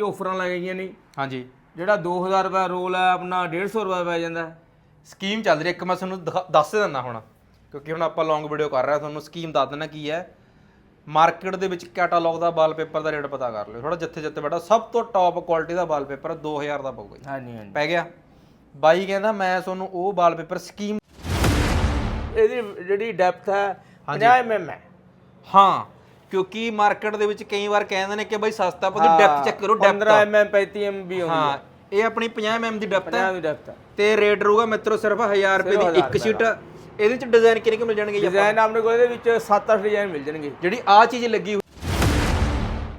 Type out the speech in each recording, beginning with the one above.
ਆਫਰਾਂ ਲਾਈਆਂ ਨੇ। ਹਾਂਜੀ। ਜਿਹੜਾ 2000 ਰੁਪਏ ਰੋਲ ਹੈ ਆਪਣਾ 150 ਰੁਪਏ ਪੈ ਜਾਂਦਾ ਹੈ। ਸਕੀਮ ਚੱਲ ਰਹੀ ਹੈ, ਇੱਕ ਮੈਂ ਤੁਹਾਨੂੰ ਦਿਖਾ- ਦੱਸ ਦਿੰਦਾ ਹੁਣ ਕਿਉਂਕਿ ਹੁਣ ਆਪਾਂ ਲੌਂਗ ਵੀਡੀਓ ਕਰ ਰਹੇ ਹਾਂ। ਤੁਹਾਨੂੰ ਸਕੀਮ ਦੱਸ ਦਿੰਦਾ ਕੀ ਹੈ। ਮਾਰਕੀਟ ਦੇ ਵਿੱਚ ਕੈਟਾਲੌਗ ਦਾ ਵਾਲਪੇਪਰ ਦਾ ਰੇਟ ਪਤਾ ਕਰ ਲਿਓ। ਥੋੜਾ ਜਿੱਥੇ ਜਿੱਥੇ ਬੈਠਾ ਸਭ ਤੋਂ ਟੌਪ ਕੁਆਲਿਟੀ ਦਾ ਵਾਲਪੇਪਰ 2000 ਦਾ ਪਊਗਾ ਜੀ। ਹਾਂਜੀ ਹਾਂਜੀ। ਪੈ ਗਿਆ। ਬਾਈ ਕਹਿੰਦਾ ਮੈਂ ਤੁਹਾਨੂੰ ਉਹ ਵਾਲਪੇਪਰ ਸਕੀਮ ਇਹਦੀ ਜਿਹੜੀ ਡੈਪਥ ਹੈ 50 mm ਹੈ। ਹਾਂ। ਕਿਉਂਕਿ ਮਾਰਕੀਟ ਦੇ ਵਿੱਚ ਕਈ ਵਾਰ ਕਹਿੰਦੇ ਨੇ ਕਿ ਬਾਈ ਸਸਤਾ ਪਰ ਡੈਪਥ ਚੈੱਕ ਕਰੋ 15 ਡੈਪਥ mm 35 mm ਵੀ ਹੁੰਦੀ ਹਾਂ ਇਹ ਆਪਣੀ 50 mm ਦੀ ਡੈਪਥ ਹੈ 50 ਦੀ ਡੈਪਥ ਹੈ ਤੇ ਰੇਟ ਰਹੂਗਾ ਮਿੱਤਰੋ ਸਿਰਫ 1000 ਰੁਪਏ ਦੀ ਇੱਕ ਸ਼ੀਟ ਇਹਦੇ ਵਿੱਚ ਡਿਜ਼ਾਈਨ ਕਿੰਨੇ ਕੁ ਮਿਲ ਜਾਣਗੇ ਡਿਜ਼ਾਈਨ ਆਪਣੇ ਕੋਲ ਇਹਦੇ ਵਿੱਚ 7-8 ਡਿਜ਼ਾਈਨ ਮਿਲ ਜਾਣਗੇ। ਜਿਹੜੀ ਆ ਚੀਜ਼ ਲੱਗੀ ਹੋਈ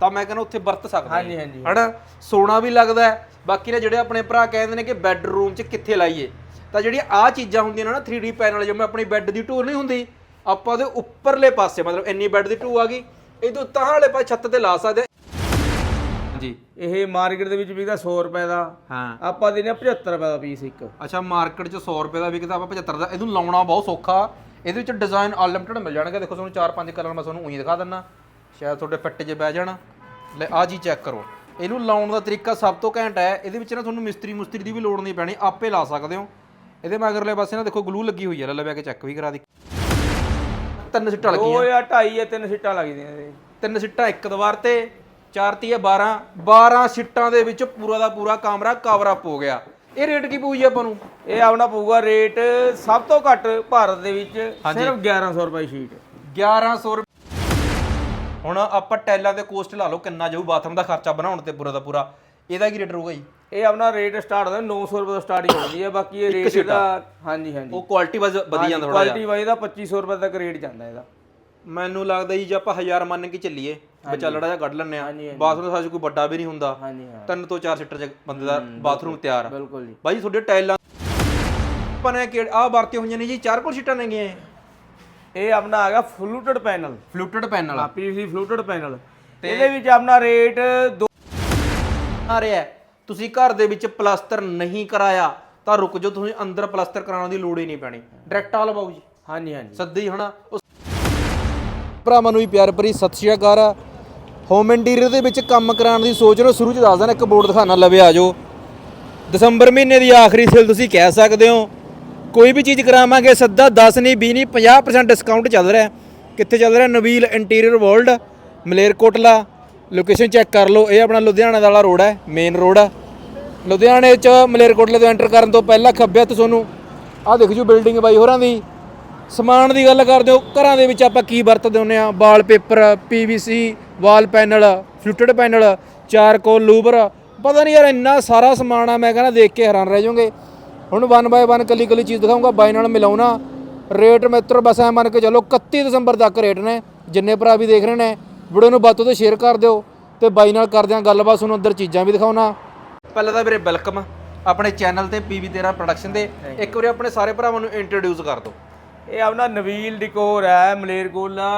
ਤਾਂ ਮੈਂ ਕਹਿੰਦਾ ਉੱਥੇ ਵਰਤ ਸਕਦਾ ਹਾਂਜੀ ਹਾਂਜੀ। ਹਨਾ? ਸੋਨਾ ਵੀ ਲੱਗਦਾ ਹੈ। ਬਾਕੀ ਨੇ ਜਿਹੜੇ ਆਪਣੇ ਭਰਾ ਕਹਿੰਦੇ ਨੇ ਕਿ ਬੈੱਡਰੂਮ 'ਚ ਕਿੱਥੇ ਲਾਈਏ ਤਾਂ ਜਿਹੜੀਆਂ ਆ ਚੀਜ਼ਾਂ ਹੁੰਦੀਆਂ ਨੇ ਨਾ 3D ਪੈਨਲ ਜਿਵੇਂ ਆਪਣੀ ਬੈੱਡ ਦੀ ਢੂਰ ਨਹੀਂ ਹੁੰਦੀ ਆਪਾਂ ਉਹਦੇ ਉੱਪਰਲੇ ਪਾਸੇ ਮਤਲਬ ਇੰਨੀ ਬੈੱਡ ਦੀ ਢੂ ਆ ਗਈ ਇਹ ਤੋਂ ਵਾਲੇ ਪਾਸੇ ਛੱਤ ਤੇ ਲਾ ਸਕਦੇ ਹਾਂ। ਜੀ ਇਹ ਮਾਰਕੀਟ ਦੇ ਵਿੱਚ ਵਿਕਦਾ 100 ਰੁਪਏ ਦਾ। ਹਾਂ। ਆਪਾਂ ਦਿੰਦੇ ਹਾਂ 75 ਰੁਪਏ ਦਾ ਪੀਸ ਇੱਕ। ਅੱਛਾ ਮਾਰਕੀਟ 'ਚ 100 ਰੁਪਏ ਦਾ ਵਿਕਦਾ ਆਪਾਂ 75 ਦਾ। ਇਹਨੂੰ ਲਾਉਣਾ ਬਹੁਤ ਸੌਖਾ। ਇਹਦੇ ਵਿੱਚ ਡਿਜ਼ਾਈਨ ਅਨਲਿਮਿਟਡ ਮਿਲ ਜਾਣਗੇ। ਦੇਖੋ ਤੁਹਾਨੂੰ 4-5 ਕਲਰ ਮੈਂ ਤੁਹਾਨੂੰ ਉਹੀ ਦਿਖਾ ਦਿੰਨਾ ਸ਼ਾਇਦ ਤੁਹਾਡੇ ਫਿੱਟ 'ਚ ਬਹਿ ਜਾਣ। ਲੈ ਆ ਜੀ ਚੈੱਕ ਕਰੋ। ਇਹਨੂੰ ਲਾਉਣ ਦਾ ਤਰੀਕਾ ਸਭ ਤੋਂ ਘੈਂਟ ਹੈ। ਇਹਦੇ ਵਿੱਚ ਨਾ ਤੁਹਾਨੂੰ ਮਿਸਤਰੀ ਮੁਸਤਰੀ ਦੀ ਵੀ ਲੋੜ ਨਹੀਂ ਪੈਣੀ। ਆਪੇ ਲਾ ਸਕਦੇ ਹੋ। ਇਹਦੇ ਮਗਰਲੇ ਪਾਸੇ ਨਾ ਦੇਖੋ ਗਲੂ ਲੱਗੀ ਹੋਈ ਹੈ। ਲੈ ਲੈ ਕੇ ਚੈੱਕ ਵੀ ਕਰਾ ਦੀ। ਤਿੰਨ ਸਿੱਟਾਂ ਲੱਗੀਆਂ। ਦੋ ਜਾਂ ਢਾਈ ਜਾਂ ਤਿੰਨ ਸੀਟਾਂ ਲੱਗਦੀਆਂ ਇਹਦੇ ਤਿੰਨ ਸਿੱਟਾਂ ਇੱਕ ਦੀਵਾਰ ਤੇ ਚਾਰ ਤੀਏ 12 12 ਸਿੱਟਾਂ ਦੇ ਵਿੱਚ ਪੂਰਾ ਦਾ ਪੂਰਾ ਕਮਰਾ ਕਵਰ ਅਪ ਹੋ ਗਿਆ। ਇਹ ਰੇਟ ਕੀ ਪਊ ਜੀ ਆਪਾਂ ਨੂੰ? ਇਹ ਆਪਣਾ ਪਊਗਾ ਰੇਟ ਸਭ ਤੋਂ ਘੱਟ ਭਾਰਤ ਦੇ ਵਿੱਚ ਸਿਰਫ 1100 ਰੁਪਏ ਸ਼ੀਟ 1100 ਰੁਪਏ। ਹੁਣ ਆਪਾਂ ਟੈਲਾਂ ਦੇ ਕੋਸਟ ਲਾ ਲਓ ਕਿੰਨਾ ਜਾਊ ਬਾਥਰੂਮ ਦਾ ਖਰਚਾ ਬਣਾਉਣ ਤੇ ਪੂਰਾ ਦਾ ਪੂਰਾ। ਇਹਦਾ ਕੀ ਰੇਟ ਰਹੂਗਾ ਜੀ? ਇਹ ਆਪਣਾ ਰੇਟ ਸਟਾਰਟ ਹੁੰਦਾ 900 ਰੁਪਏ ਤੋਂ ਸਟਾਰਟਿੰਗ ਹੁੰਦੀ ਹੈ ਬਾਕੀ ਇਹ ਰੇਟ ਇਹਦਾ ਹਾਂਜੀ ਹਾਂਜੀ। ਉਹ ਕੁਆਲਿਟੀ ਵਧ ਵਧੀ ਜਾਂਦਾ ਥੋੜਾ ਕੁਆਲਿਟੀ ਵਾਈਜ਼ ਦਾ 2500 ਰੁਪਏ ਤੱਕ ਰੇਟ ਜਾਂਦਾ ਇਹਦਾ। ਮੈਨੂੰ ਲੱਗਦਾ ਜੀ ਜੇ ਆਪਾਂ 1000 ਮੰਨ ਕੇ ਚੱਲੀਏ ਵਿਚਾਲੜਾ ਜਿਹਾ ਕੱਢ ਲੈਣੇ ਆ ਬਾਥਰੂਮ ਦਾ ਸਾਜ ਕੋਈ ਵੱਡਾ ਵੀ ਨਹੀਂ ਹੁੰਦਾ। ਤਿੰਨ ਤੋਂ ਚਾਰ ਸੀਟਰ ਬੰਦੇ ਦਾ ਬਾਥਰੂਮ ਤਿਆਰ ਆ। ਬਿਲਕੁਲ ਜੀ। ਬਾਈ ਤੁਹਾਡੇ ਟਾਈਲਾਂ ਆਪਾਂ ਨੇ ਕਿ ਆ ਵਰਤੀਆਂ ਹੋਈਆਂ ਨੇ ਜੀ ਚਾਰ ਕੋਲ ਸੀਟਾਂ ਨੇਗੀਆਂ ਇਹ? ਇਹ ਆਪਣਾ ਹੈਗਾ ਫਲੂਟਡ ਪੈਨਲ ਫਲੂਟਡ ਪੈਨਲ ਆ। ਪੀਵੀਸੀ ਫਲੂਟਡ ਪੈਨਲ ਇਹਦੇ ਵਿੱਚ ਆਪਣਾ ਰੇਟ ਦੋ ਆ ਰਿਹਾ। ਤੁਸੀਂ ਘਰ ਦੇ ਵਿੱਚ ਪਲਾਸਟਰ ਨਹੀਂ ਕਰਾਇਆ ਤਾਂ ਰੁਕ ਜਾਓ ਤੁਸੀਂ ਅੰਦਰ ਪਲਾਸਟਰ ਕਰਾਉਣ ਦੀ ਲੋੜ ਹੀ ਨਹੀਂ ਪੈਣੀ। ਡਾਇਰੈਕਟ ਆ ਲਵਾਓ ਜੀ। ਹਾਂਜੀ ਹਾਂਜੀ। ਸੱਦੀ ਹਨਾ ਭਰਾਵਾਂ ਨੂੰ ਵੀ ਪਿਆਰ ਭਰੀ ਸਤਿ ਸ਼੍ਰੀ ਅਕਾਲ। ਹੋਮ ਇੰਟੀਰੀਅਰ ਦੇ ਵਿੱਚ ਕੰਮ ਕਰਾਉਣ ਦੀ ਸੋਚ ਰਹੇ ਸ਼ੁਰੂ ਚ ਦੱਸ ਦੇਣਾ ਇੱਕ ਬੋਰਡ ਦਿਖਾਣਾ ਲਵੇ ਆ ਜਾਓ। ਦਸੰਬਰ ਮਹੀਨੇ ਦੀ ਆਖਰੀ ਸੇਲ ਤੁਸੀਂ ਕਹਿ ਸਕਦੇ ਹੋ। ਕੋਈ ਵੀ ਚੀਜ਼ ਕਰਾਵਾਂਗੇ ਸੱਦਾ 10 ਨਹੀਂ 20 ਨਹੀਂ 50% ਡਿਸਕਾਊਂਟ ਚੱਲ ਰਿਹਾ। ਹੈ। ਕਿੱਥੇ ਚੱਲ ਰਿਹਾ? Naveel interior world Malerkotla. Location check ਕਰ ਲਓ ਇਹ ਆਪਣਾ ਲੁਧਿਆਣਾ ਦਾ ਵਾਲਾ ਰੋਡ ਹੈ ਮੇਨ ਰੋਡ ਲੁਧਿਆਣੇ ਚ ਮਲੇਰਕੋਟਲੇ ਤੋਂ ਐਂਟਰ ਕਰਨ ਤੋਂ ਪਹਿਲਾਂ ਖੱਬੇ ਹੱਥ ਤੁਹਾਨੂੰ ਆਹ ਦੇਖ ਜੂ ਬਿਲਡਿੰਗ ਬਾਈ ਹੋਰਾਂ ਦੀ। ਸਮਾਨ ਦੀ ਗੱਲ ਕਰਦੇ ਹੋ ਘਰਾਂ ਦੇ ਵਿੱਚ ਆਪਾਂ ਕੀ ਵਰਤਦੇ ਹੁੰਨੇ ਆ wallpaper PVC wall panel fluted panel charcoal ਲੂਬਰ ਪਤਾ ਨਹੀਂ ਯਾਰ, ਇੰਨਾ ਸਾਰਾ ਸਮਾਨ ਆ, ਮੈਂ ਕਹਿੰਦਾ ਦੇਖ ਕੇ ਹੈਰਾਨ ਰਹਿ ਜਾਓਗੇ। ਹੁਣ ਵਨ ਬਾਏ ਵਨ ਕੱਲੀ ਕੱਲੀ ਚੀਜ਼ ਦਿਖਾਉਂਗਾ ਬਾਈ ਨਾਲ ਮਿਲਾਉਣਾ। ਰੇਟ ਮਿੱਤਰ ਬਸ ਐ ਮੰਨ ਕੇ ਚੱਲੋ 31 ਦਸੰਬਰ ਤੱਕ ਰੇਟ ਨੇ। ਜਿੰਨੇ ਭਰਾ ਵੀ ਦੇਖ ਰਹੇ ਨੇ, ਵੀਡੀਓ ਨੂੰ ਵੱਧ ਤੋਂ ਸ਼ੇਅਰ ਕਰ ਦਿਓ। ਤੇ ਬਾਈ ਨਾਲ ਕਰਦੇ ਆਂ ਗੱਲਬਾਤ, ਤੁਹਾਨੂੰ ਅੰਦਰ ਚੀਜ਼ਾਂ ਵੀ ਦਿਖਾਉਣਾ। ਪਹਿਲਾਂ ਤਾਂ ਵੀਰੇ ਵੈਲਕਮ ਆਪਣੇ ਚੈਨਲ ਤੇ ਪੀਵੀ ਤੇਰਾ ਪ੍ਰੋਡਕਸ਼ਨ ਦੇ ਇੱਕ ਵਾਰੀ ਆਪਣੇ ਸਾਰੇ ਭਰਾਵਾਂ ਨੂੰ ਇੰਟਰੋਡਿਊਸ ਕਰ ਦਿਓ ਇਹ ਆਪਣਾ ਨਵੀਲ ਡਿਕੋਰ ਹੈ ਮਲੇਰਕੋਲਾ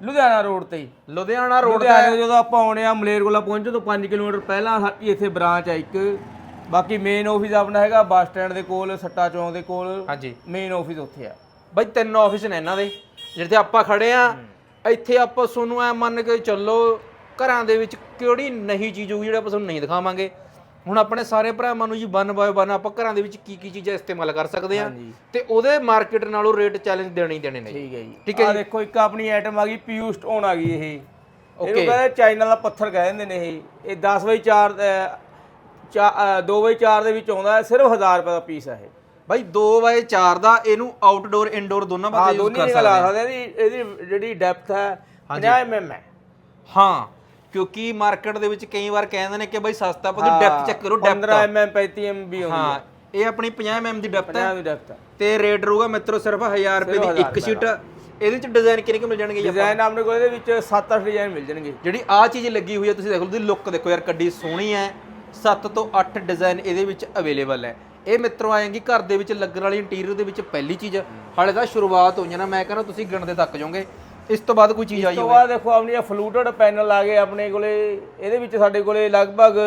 ਲੁਧਿਆਣਾ ਰੋਡ ਤੇ। ਲੁਧਿਆਣਾ ਰੋਡ ਲੁਧਿਆਣੇ ਜਦੋਂ ਆਪਾਂ ਆਉਣੇ ਆ ਮਲੇਰਕੋਲਾ ਪਹੁੰਚੇ ਤੋਂ 5 ਕਿਲੋਮੀਟਰ ਪਹਿਲਾਂ ਸਾਡੀ ਇੱਥੇ ਬ੍ਰਾਂਚ ਹੈ ਇੱਕ। ਬਾਕੀ ਮੇਨ ਆਫਿਸ ਆਪਣਾ ਹੈਗਾ ਬੱਸ ਸਟੈਂਡ ਦੇ ਕੋਲ ਸੱਟਾ ਚੌਂਕ ਦੇ ਕੋਲ। ਹਾਂਜੀ। ਮੇਨ ਆਫਿਸ ਉੱਥੇ ਆ। ਬਾਈ ਤਿੰਨ ਆਫਿਸ ਨੇ ਇਹਨਾਂ ਦੇ ਜਿੱਥੇ ਆਪਾਂ ਖੜੇ ਆ। ਇੱਥੇ ਆਪਾਂ ਤੁਹਾਨੂੰ ਐ ਮੰਨ ਕੇ ਚੱਲੋ ਘਰਾਂ ਦੇ ਵਿੱਚ ਕਿਹੜੀ ਨਹੀਂ ਚੀਜ਼ ਹੋਊਗੀ ਜਿਹੜੀ ਆਪਾਂ ਤੁਹਾਨੂੰ ਨਹੀਂ ਦਿਖਾਵਾਂਗੇ। ਹੁਣ ਆਪਣੇ ਸਾਰੇ ਭਰਾਵਾਂ ਨੂੰ ਜੀ ਵਨ ਬਾਏ ਵਨ ਆਪਾਂ ਘਰਾਂ ਦੇ ਵਿੱਚ ਕੀ ਕੀ ਚੀਜ਼ਾਂ ਇਸਤੇਮਾਲ ਕਰ ਸਕਦੇ ਆ। ਤੇ ਉਹਦੇ ਮਾਰਕੀਟ ਨਾਲੋਂ ਰੇਟ ਚੈਲੰਜ ਦੇਣੇ ਹੀ ਦੇਣੇ ਨੇ ਠੀਕ ਹੈ ਜੀ। ਠੀਕ ਹੈ ਆ ਦੇਖੋ ਇੱਕ ਆਪਣੀ ਆਈਟਮ ਆ ਗਈ ਪੀਯੂ ਸਟੋਨ ਆ ਗਈ ਇਹ. ਇਹਨੂੰ ਕਹਿੰਦੇ ਚਾਈਨਾ ਦਾ ਪੱਥਰ ਕਹਿ ਦਿੰਦੇ ਨੇ ਇਹ। ਇਹ 10 ਬਾਈ 4 2 ਬਾਈ 4 ਦੇ ਵਿੱਚ ਆਉਂਦਾ ਹੈ ਸਿਰਫ 1000 ਰੁਪਏ ਦਾ ਪੀਸ ਹੈ ਇਹ। ਬਾਈ 2 ਬਾਏ 4 ਦਾ ਇਹਨੂੰ ਆਊਟਡੋਰ ਇਨਡੋਰ ਦੋਨਾਂ ਪਾਸੇ ਯੂਜ਼ ਕਰ ਸਕਦੇ ਆ ਸਕਦੇ ਇਹਦੀ ਜਿਹੜੀ ਡੈਪਥ ਹੈ 50 mm ਹੈ। ਹਾਂ। ਕਿਉਂਕਿ ਮਾਰਕੀਟ ਦੇ ਵਿੱਚ ਕਈ ਵਾਰ ਕਹਿੰਦੇ ਨੇ ਕਿ ਬਾਈ ਸਸਤਾ ਪਰ ਡੈਪਥ ਚੈੱਕ ਕਰੋ ਡੈਪਥ 15 mm 35 mm ਵੀ ਹੁੰਦੀ ਹਾਂ ਇਹ ਆਪਣੀ 50 mm ਦੀ ਡੈਪਥ ਹੈ 50 ਦੀ ਡੈਪਥ ਹੈ ਤੇ ਰੇਟ ਰਹੂਗਾ ਮਿੱਤਰੋ ਸਿਰਫ 1000 ਰੁਪਏ ਦੀ ਇੱਕ ਸ਼ੀਟ ਇਹਦੇ ਵਿੱਚ ਡਿਜ਼ਾਈਨ ਕਿੰਨੇ ਕੁ ਮਿਲ ਜਾਣਗੇ ਜੀ ਡਿਜ਼ਾਈਨ ਆਪਣੇ ਕੋਲ ਇਹਦੇ ਵਿੱਚ 7-8 ਡਿਜ਼ਾਈਨ ਮਿਲ ਜਾਣਗੇ। ਜਿਹੜੀ ਆ ਚੀਜ਼ ਲੱਗੀ ਹੋਈ ਹੈ ਤੁਸੀਂ ਦੇਖ ਲਓ ਉਹਦੀ ਲੁੱਕ ਦੇਖੋ ਯਾਰ ਕੱਡੀ ਸੋਹਣੀ ਹੈ 7 ਤੋਂ 8 ਡਿਜ਼ਾਈਨ ਇਹਦੇ ਵਿੱਚ ਅਵੇਲੇਬਲ ਹੈ ਇਹ ਮਿੱਤਰੋ ਆਏਗੀ ਘਰ ਦੇ ਵਿੱਚ ਲੱਗਣ ਵਾਲੀ ਇੰਟੀਰੀਅਰ ਦੇ ਵਿੱਚ ਪਹਿਲੀ ਚੀਜ਼। ਹਾਲੇ ਤਾਂ ਸ਼ੁਰੂਆਤ ਹੋਈ ਹੈ ਨਾ ਮੈਂ ਕਹਿੰਦਾ ਤੁਸੀਂ ਗਿਣਦੇ ਤੱਕ ਜਾਓਗੇ। ਇਸ ਤੋਂ ਬਾਅਦ ਕੋਈ ਚੀਜ਼ ਆਈ ਇਸ ਤੋਂ ਹੋਵੇ। ਬਾਅਦ ਦੇਖੋ ਆਪਣੀ ਫਲੂਟਡ ਪੈਨਲ ਆ ਗਏ ਆਪਣੇ ਕੋਲੇ ਇਹਦੇ ਵਿੱਚ ਸਾਡੇ ਕੋਲੇ ਲਗਭਗ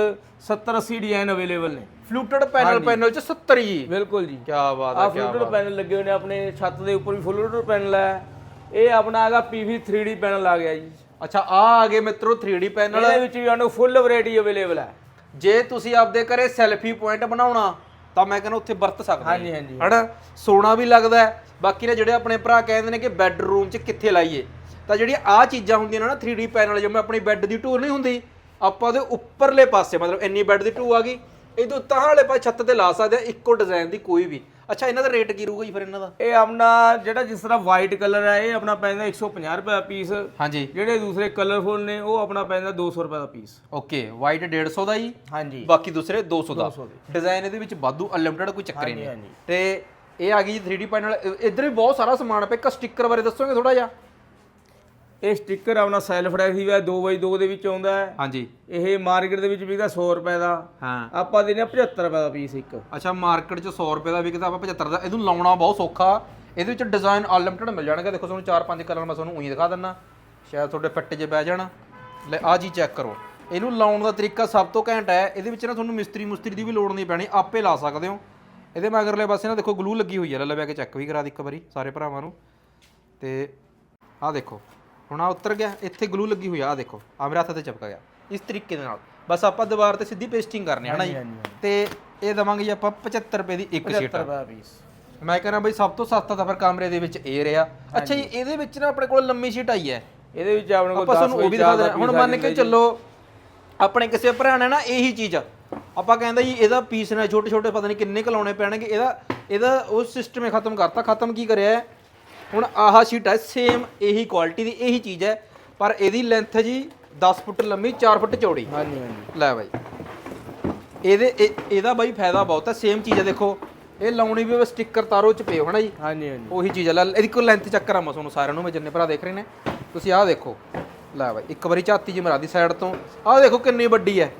70-80 ਡਿਜ਼ਾਈਨ ਅਵੇਲੇਬਲ ਨੇ। ਫਲੂਟਡ ਪੈਨਲ ਪੈਨਲ ਚ 70 ਜੀ ਬਿਲਕੁਲ ਜੀ। ਕੀ ਬਾਤ ਆ ਹੈ। ਫਲੂਟਡ ਪੈਨਲ ਲੱਗੇ ਹੋਏ ਨੇ ਆਪਣੇ ਛੱਤ ਦੇ ਉੱਪਰ ਵੀ ਫਲੂਟਡ ਪੈਨਲ ਹੈ। ਇਹ ਆਪਣਾ ਹੈਗਾ ਪੀਵੀ 3D ਪੈਨਲ ਆ ਗਿਆ ਜੀ। ਅੱਛਾ ਆ ਆ ਗਏ ਮਿੱਤਰੋ 3D ਪੈਨਲ। ਇਹਦੇ ਵਿੱਚ ਵੀ ਸਾਨੂੰ ਫੁੱਲ ਵੈਰਾਈਟੀ ਅਵੇਲੇਬਲ ਹੈ। ਜੇ ਤੁਸੀਂ ਆਪਦੇ ਘਰੇ ਸੈਲਫੀ ਪੁਆਇੰਟ ਬਣਾਉਣਾ ਤਾਂ ਮੈਂ ਕਹਿੰਦਾ ਉੱਥੇ ਵਰਤ ਸਕਦੇ ਹਾਂਜੀ ਹਾਂਜੀ। ਹਨਾ? ਸੋਨਾ ਵੀ ਲੱਗਦਾ ਹੈ। ਬਾਕੀ ਨੇ ਜਿਹੜੇ ਆਪਣੇ ਭਰਾ ਕਹਿੰਦੇ ਨੇ ਕਿ ਬੈੱਡਰੂਮ 'ਚ ਕਿੱਥੇ ਲਾਈਏ? ਤਾਂ ਜਿਹੜੀਆਂ ਆ ਚੀਜ਼ਾਂ ਹੁੰਦੀਆਂ ਨੇ ਨਾ 3D ਪੈਨਲ ਜਿਵੇਂ ਆਪਣੀ ਬੈੱਡ ਦੀ ਢੂਰ ਨਹੀਂ ਹੁੰਦੀ ਆਪਾਂ ਉਹਦੇ ਉੱਪਰਲੇ ਪਾਸੇ ਮਤਲਬ ਇੰਨੀ ਬੈੱਡ ਦੀ ਢੂ ਆ ਗਈ ਇਹਦੇ ਉੱਤਾਂ ਵਾਲੇ ਪਾਸੇ ਛੱਤ ਤੇ ਲਾ ਸਕਦੇ ਆ ਇੱਕੋ ਡਿਜ਼ਾਈਨ ਦੀ ਕੋਈ ਵੀ। ਅੱਛਾ ਇਹਨਾਂ ਦਾ ਰੇਟ ਕੀ ਰਹੂਗਾ ਜੀ ਫਿਰ ਇਹਨਾਂ ਦਾ? ਇਹ ਆਪਣਾ ਜਿਹੜਾ ਜਿਸ ਤਰ੍ਹਾਂ ਵਾਈਟ ਕਲਰ ਹੈ ਇਹ ਆਪਣਾ ਪੈਂਦਾ 150 ਰੁਪਏ ਪੀਸ ਹਾਂਜੀ। ਜਿਹੜੇ ਦੂਸਰੇ ਕਲਰਫੁਲ ਨੇ ਉਹ ਆਪਣਾ ਪੈਂਦਾ 200 ਰੁਪਏ ਦਾ ਪੀਸ ਓਕੇ ਵਾਈਟ 150 ਦਾ ਜੀ। ਹਾਂਜੀ। ਬਾਕੀ ਦੂਸਰੇ 200 ਦਾ। ਡਿਜ਼ਾਈਨ ਇਹਦੇ ਵਿੱਚ ਵਾਧੂ ਅਨਲਿਮਿਟਡ ਕੋਈ ਚੱਕਰ ਹੀ ਨਹੀਂ। ਤੇ ਇਹ ਆ ਗਈ ਜੀ 3D ਪੈਨਲ ਇੱਧਰ ਵੀ ਬਹੁਤ ਸਾਰਾ ਸਮਾਨ ਪਿਆ ਇੱਕ ਸਟicker ਬਾਰੇ ਦੱਸੋਗੇ ਥੋੜਾ ਜਿਹਾ? ਇਹ ਸਟicker ਆਪਣਾ ਸੈਲਫ ਅਡੈਸਿਵ ਹੈ 2x2 ਦੇ ਵਿੱਚ ਆਉਂਦਾ ਹੈ। ਹਾਂਜੀ। ਇਹ ਮਾਰਕੀਟ ਦੇ ਵਿੱਚ ਵਿਕਦਾ 100 ਰੁਪਏ ਦਾ। ਹਾਂ। ਆਪਾਂ ਦਿੰਦੇ ਹਾਂ 75 ਰੁਪਏ ਦਾ ਪੀਸ ਇੱਕ। ਅੱਛਾ ਮਾਰਕੀਟ 'ਚ 100 ਰੁਪਏ ਦਾ ਵਿਕਦਾ ਆਪਾਂ 75 ਦਾ। ਇਹਨੂੰ ਲਾਉਣਾ ਬਹੁਤ ਸੌਖਾ। ਇਹਦੇ ਵਿੱਚ ਡਿਜ਼ਾਈਨ ਅਨਲਿਮਿਟਡ ਮਿਲ ਜਾਣਗੇ। ਦੇਖੋ ਤੁਹਾਨੂੰ 4-5 ਕਲਰ ਮੈਂ ਤੁਹਾਨੂੰ ਉਹੀ ਦਿਖਾ ਦਿੰਨਾ ਸ਼ਾਇਦ ਤੁਹਾਡੇ ਫਿੱਟ 'ਚ ਬਹਿ ਜਾਣ। ਲੈ ਆ ਜੀ ਚੈੱਕ ਕਰੋ। ਇਹਨੂੰ ਲਾਉਣ ਦਾ ਤਰੀਕਾ ਸਭ ਤੋਂ ਘੈਂਟ ਹੈ। ਇਹਦੇ ਵਿੱਚ ਨਾ ਤੁਹਾਨੂੰ ਮਿਸਤਰੀ ਮੁਸਤਰੀ ਦੀ ਵੀ ਲੋੜ ਨਹੀਂ ਪੈਣੀ। ਆਪੇ ਲਾ ਸਕਦੇ ਹੋ। ਇਹਦੇ ਮਗਰਲੇ ਪਾਸੇ ਨਾ ਦੇਖੋ ਗਲੂ ਲੱਗੀ ਹੋਈ ਹੈ। ਲੈ ਲੈ ਕੇ ਚੈੱਕ ਵੀ ਕਰਾ ਦੀ ਇੱਕ ਵਾਰੀ ਸਾਰੇ ਭਰਾਵਾਂ ਨੂੰ। ਤੇ ਆਹ ਦੇਖੋ। ਹੁਣ ਆ ਉਤਰ ਗਿਆ ਇੱਥੇ ਗਲੂ ਲੱਗੀ ਹੋਈ ਆ ਆਹ ਦੇਖੋ ਆ ਮੇਰੇ ਹੱਥ ਤੇ ਚਪਕ ਗਿਆ ਇਸ ਤਰੀਕੇ ਦੇ ਨਾਲ। ਬਸ ਆਪਾਂ ਦੀਵਾਰ ਤੇ ਸਿੱਧੀ ਪੇਸਟਿੰਗ ਕਰਨੀ ਹੈ ਨਾ ਜੀ? ਤੇ ਇਹ ਦਵਾਂਗੇ ਜੀ ਆਪਾਂ 75 ਰੁਪਏ ਦੀ ਇੱਕ 75 ਸ਼ੀਟ ਰੁਪਏ ਦਾ ਪੀਸ ਮੈਂ ਕਹਿੰਦਾ ਬਈ ਸਭ ਤੋਂ ਸਸਤਾ ਤਾਂ ਫਿਰ ਕਮਰੇ ਦੇ ਵਿੱਚ ਇਹ ਰਿਹਾ। ਅੱਛਾ ਜੀ ਇਹਦੇ ਵਿੱਚ ਨਾ ਆਪਣੇ ਕੋਲ ਲੰਮੀ ਸ਼ੀਟ ਆਈ ਹੈ। ਇਹਦੇ ਵਿੱਚ ਆਪਣੇ ਕੋਲ ਆਪਾਂ 10 ਤੁਹਾਨੂੰ ਉਹ ਵੀ ਦਿਖਾ ਦੇਣਾ ਹੁਣ ਮੰਨ ਕੇ ਚੱਲੋ ਆਪਣੇ ਕਿਸੇ ਭਰਾ ਨੇ ਨਾ ਇਹੀ ਚੀਜ਼ ਆਪਾਂ ਕਹਿੰਦਾ ਜੀ ਇਹਦਾ ਪੀਸ ਨੇ ਛੋਟੇ ਛੋਟੇ ਪਤਾ ਨਹੀਂ ਕਿੰਨੇ ਕਲਾਉਣੇ ਪੈਣਗੇ ਇਹਦਾ ਇਹਦਾ ਉਹ ਸਿਸਟਮ ਹੀ ਖਤਮ ਕਰਤਾ। ਖਤਮ ਕੀ ਕਰਿਆ ਹੈ? ਹੁਣ ਆਹ ਸ਼ੀਟ ਹੈ ਸੇਮ ਇਹੀ ਕੁਆਲਿਟੀ ਦੀ ਇਹੀ ਚੀਜ਼ ਹੈ ਪਰ ਇਹਦੀ ਲੈਂਥ ਜੀ 10 ਫੁੱਟ ਲੰਮੀ 4 ਫੁੱਟ ਚੌੜੀ। ਹਾਂਜੀ ਹਾਂਜੀ। ਲੈ ਬਾਈ। ਇਹਦੇ ਇਹ- ਇਹਦਾ ਬਾਈ ਫਾਇਦਾ ਬਹੁਤ ਹੈ ਸੇਮ ਚੀਜ਼ ਹੈ ਦੇਖੋ। ਇਹ ਲਾਉਣੀ ਵੀ ਸਟicker ਤਾਰੋ ਚ ਪਿਓ ਹਨਾ ਜੀ? ਹਾਂਜੀ ਹਾਂਜੀ। ਉਹੀ ਚੀਜ਼ ਹੈ। ਲੈ ਇਹਦੀ ਕੋਈ ਲੈਂਥ ਚੱਕਰ ਆ ਮੈਂ ਤੁਹਾਨੂੰ ਸਾਰਿਆਂ ਨੂੰ ਮੈਂ ਜਿੰਨੇ ਭਰਾ ਦੇਖ ਰਹੇ ਨੇ। ਤੁਸੀਂ ਆਹ ਦੇਖੋ। ਲੈ ਬਾਈ ਇੱਕ ਵਾਰੀ ਝਾਤੀ ਜੀ ਮਰਾ ਦੀ ਸਾਈਡ ਤੋਂ। ਆਹ ਦੇਖੋ ਕਿੰਨੀ ਵੱਡੀ ਹੈ।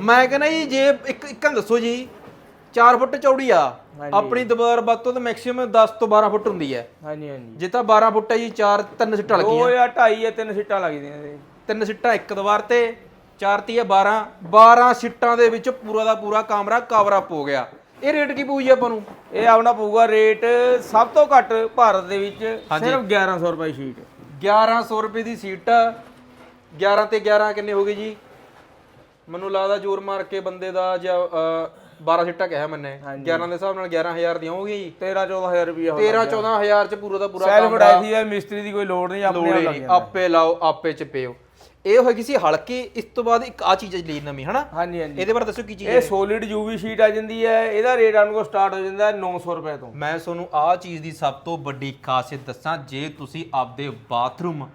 ਮੈਂ ਕਹਿੰਦਾ ਜੀ ਜੇ ਇੱਕ ਇੱਕਾਂ ਦੱਸੋ ਜੀ 4 ਫੁੱਟ ਚੌੜੀ ਆ। ਆਪਣੀ ਦੀਵਾਰ ਵੱਧ ਤੋਂ ਤਾਂ ਮੈਕਸਿਮਮ 10 ਤੋਂ 12 ਫੁੱਟ ਹੁੰਦੀ ਹੈ। ਹਾਂਜੀ ਹਾਂਜੀ। ਜੇ ਤਾਂ 12 ਫੁੱਟ ਹੈ ਜੀ 4 ਤਿੰਨ ਸਿੱਟਾਂ ਲੱਗੀਆਂ। ਦੋ ਜਾਂ ਢਾਈ ਜਾਂ ਤਿੰਨ ਸੀਟਾਂ ਲੱਗਦੀਆਂ ਇਹਦੇ ਤਿੰਨ ਸਿੱਟਾਂ ਇੱਕ ਦੀਵਾਰ ਤੇ 4 ਤੀਏ 12 12 ਸਿੱਟਾਂ ਦੇ ਵਿੱਚ ਪੂਰਾ ਦਾ ਪੂਰਾ ਕਮਰਾ ਕਵਰ ਅਪ ਹੋ ਗਿਆ। ਇਹ ਰੇਟ ਕੀ ਪਊ ਜੀ ਆਪਾਂ ਨੂੰ? ਇਹ ਆਪਣਾ ਪਊਗਾ ਰੇਟ ਸਭ ਤੋਂ ਘੱਟ ਭਾਰਤ ਦੇ ਵਿੱਚ ਸਿਰਫ 1100 ਰੁਪਏ ਸ਼ੀਟ 1100 ਰੁਪਏ ਦੀ ਸੀਟ 11 ਤੇ 11 ਕਿੰਨੇ ਹੋ ਗਏ ਜੀ? ਮੈਨੂੰ ਲੱਗਦਾ ਜ਼ੋਰ ਮਾਰ ਕੇ ਬੰਦੇ ਦਾ ਜਾਂ 12 ਸੀਟਾਂ ਕਿਹਾ ਮੈਨੇ। 11 ਦੇ ਹਿਸਾਬ ਨਾਲ 11000 ਦੀਆਂ ਹੋ ਗਈਆਂ ਜੀ 13 14000 ਰੁਪਏ 13 14000 ਚ ਪੂਰਾ ਦਾ ਪੂਰਾ ਸੈਲਫ ਡਾਈਸੀ ਹੈ ਮਿਸਤਰੀ ਦੀ ਕੋਈ ਲੋੜ ਨਹੀਂ ਆਪ ਹੀ ਆਪੇ ਲਾਓ ਆਪੇ ਚਪਿਓ। ਇਹ ਹੋਏਗੀ ਸੀ ਹਲਕੇ ਇਸ ਤੋਂ ਬਾਅਦ ਇੱਕ ਆ ਚੀਜ਼ ਲਈ ਨਵੀਂ ਹਨਾ? ਹਾਂਜੀ ਹਾਂਜੀ। ਇਹਦੇ ਬਾਰੇ ਦੱਸੋ ਕੀ ਚੀਜ਼ ਹੈ। ਇਹ ਸੋਲਿਡ ਯੂਵੀ ਸ਼ੀਟ ਆ ਜਾਂਦੀ ਹੈ ਇਹਦਾ ਰੇਟ ਆਪਣੇ ਕੋਲ ਸਟਾਰਟ ਹੋ ਜਾਂਦਾ ਹੈ 900 ਰੁਪਏ ਤੋਂ। ਮੈਂ ਤੁਹਾਨੂੰ ਆਹ ਚੀਜ਼ ਦੀ ਸਭ ਤੋਂ ਵੱਡੀ ਖਾਸੀਅਤ ਦੱਸਾਂ ਜੇ ਤੁਸੀਂ ਆਪਦੇ ਬਾਥਰੂਮ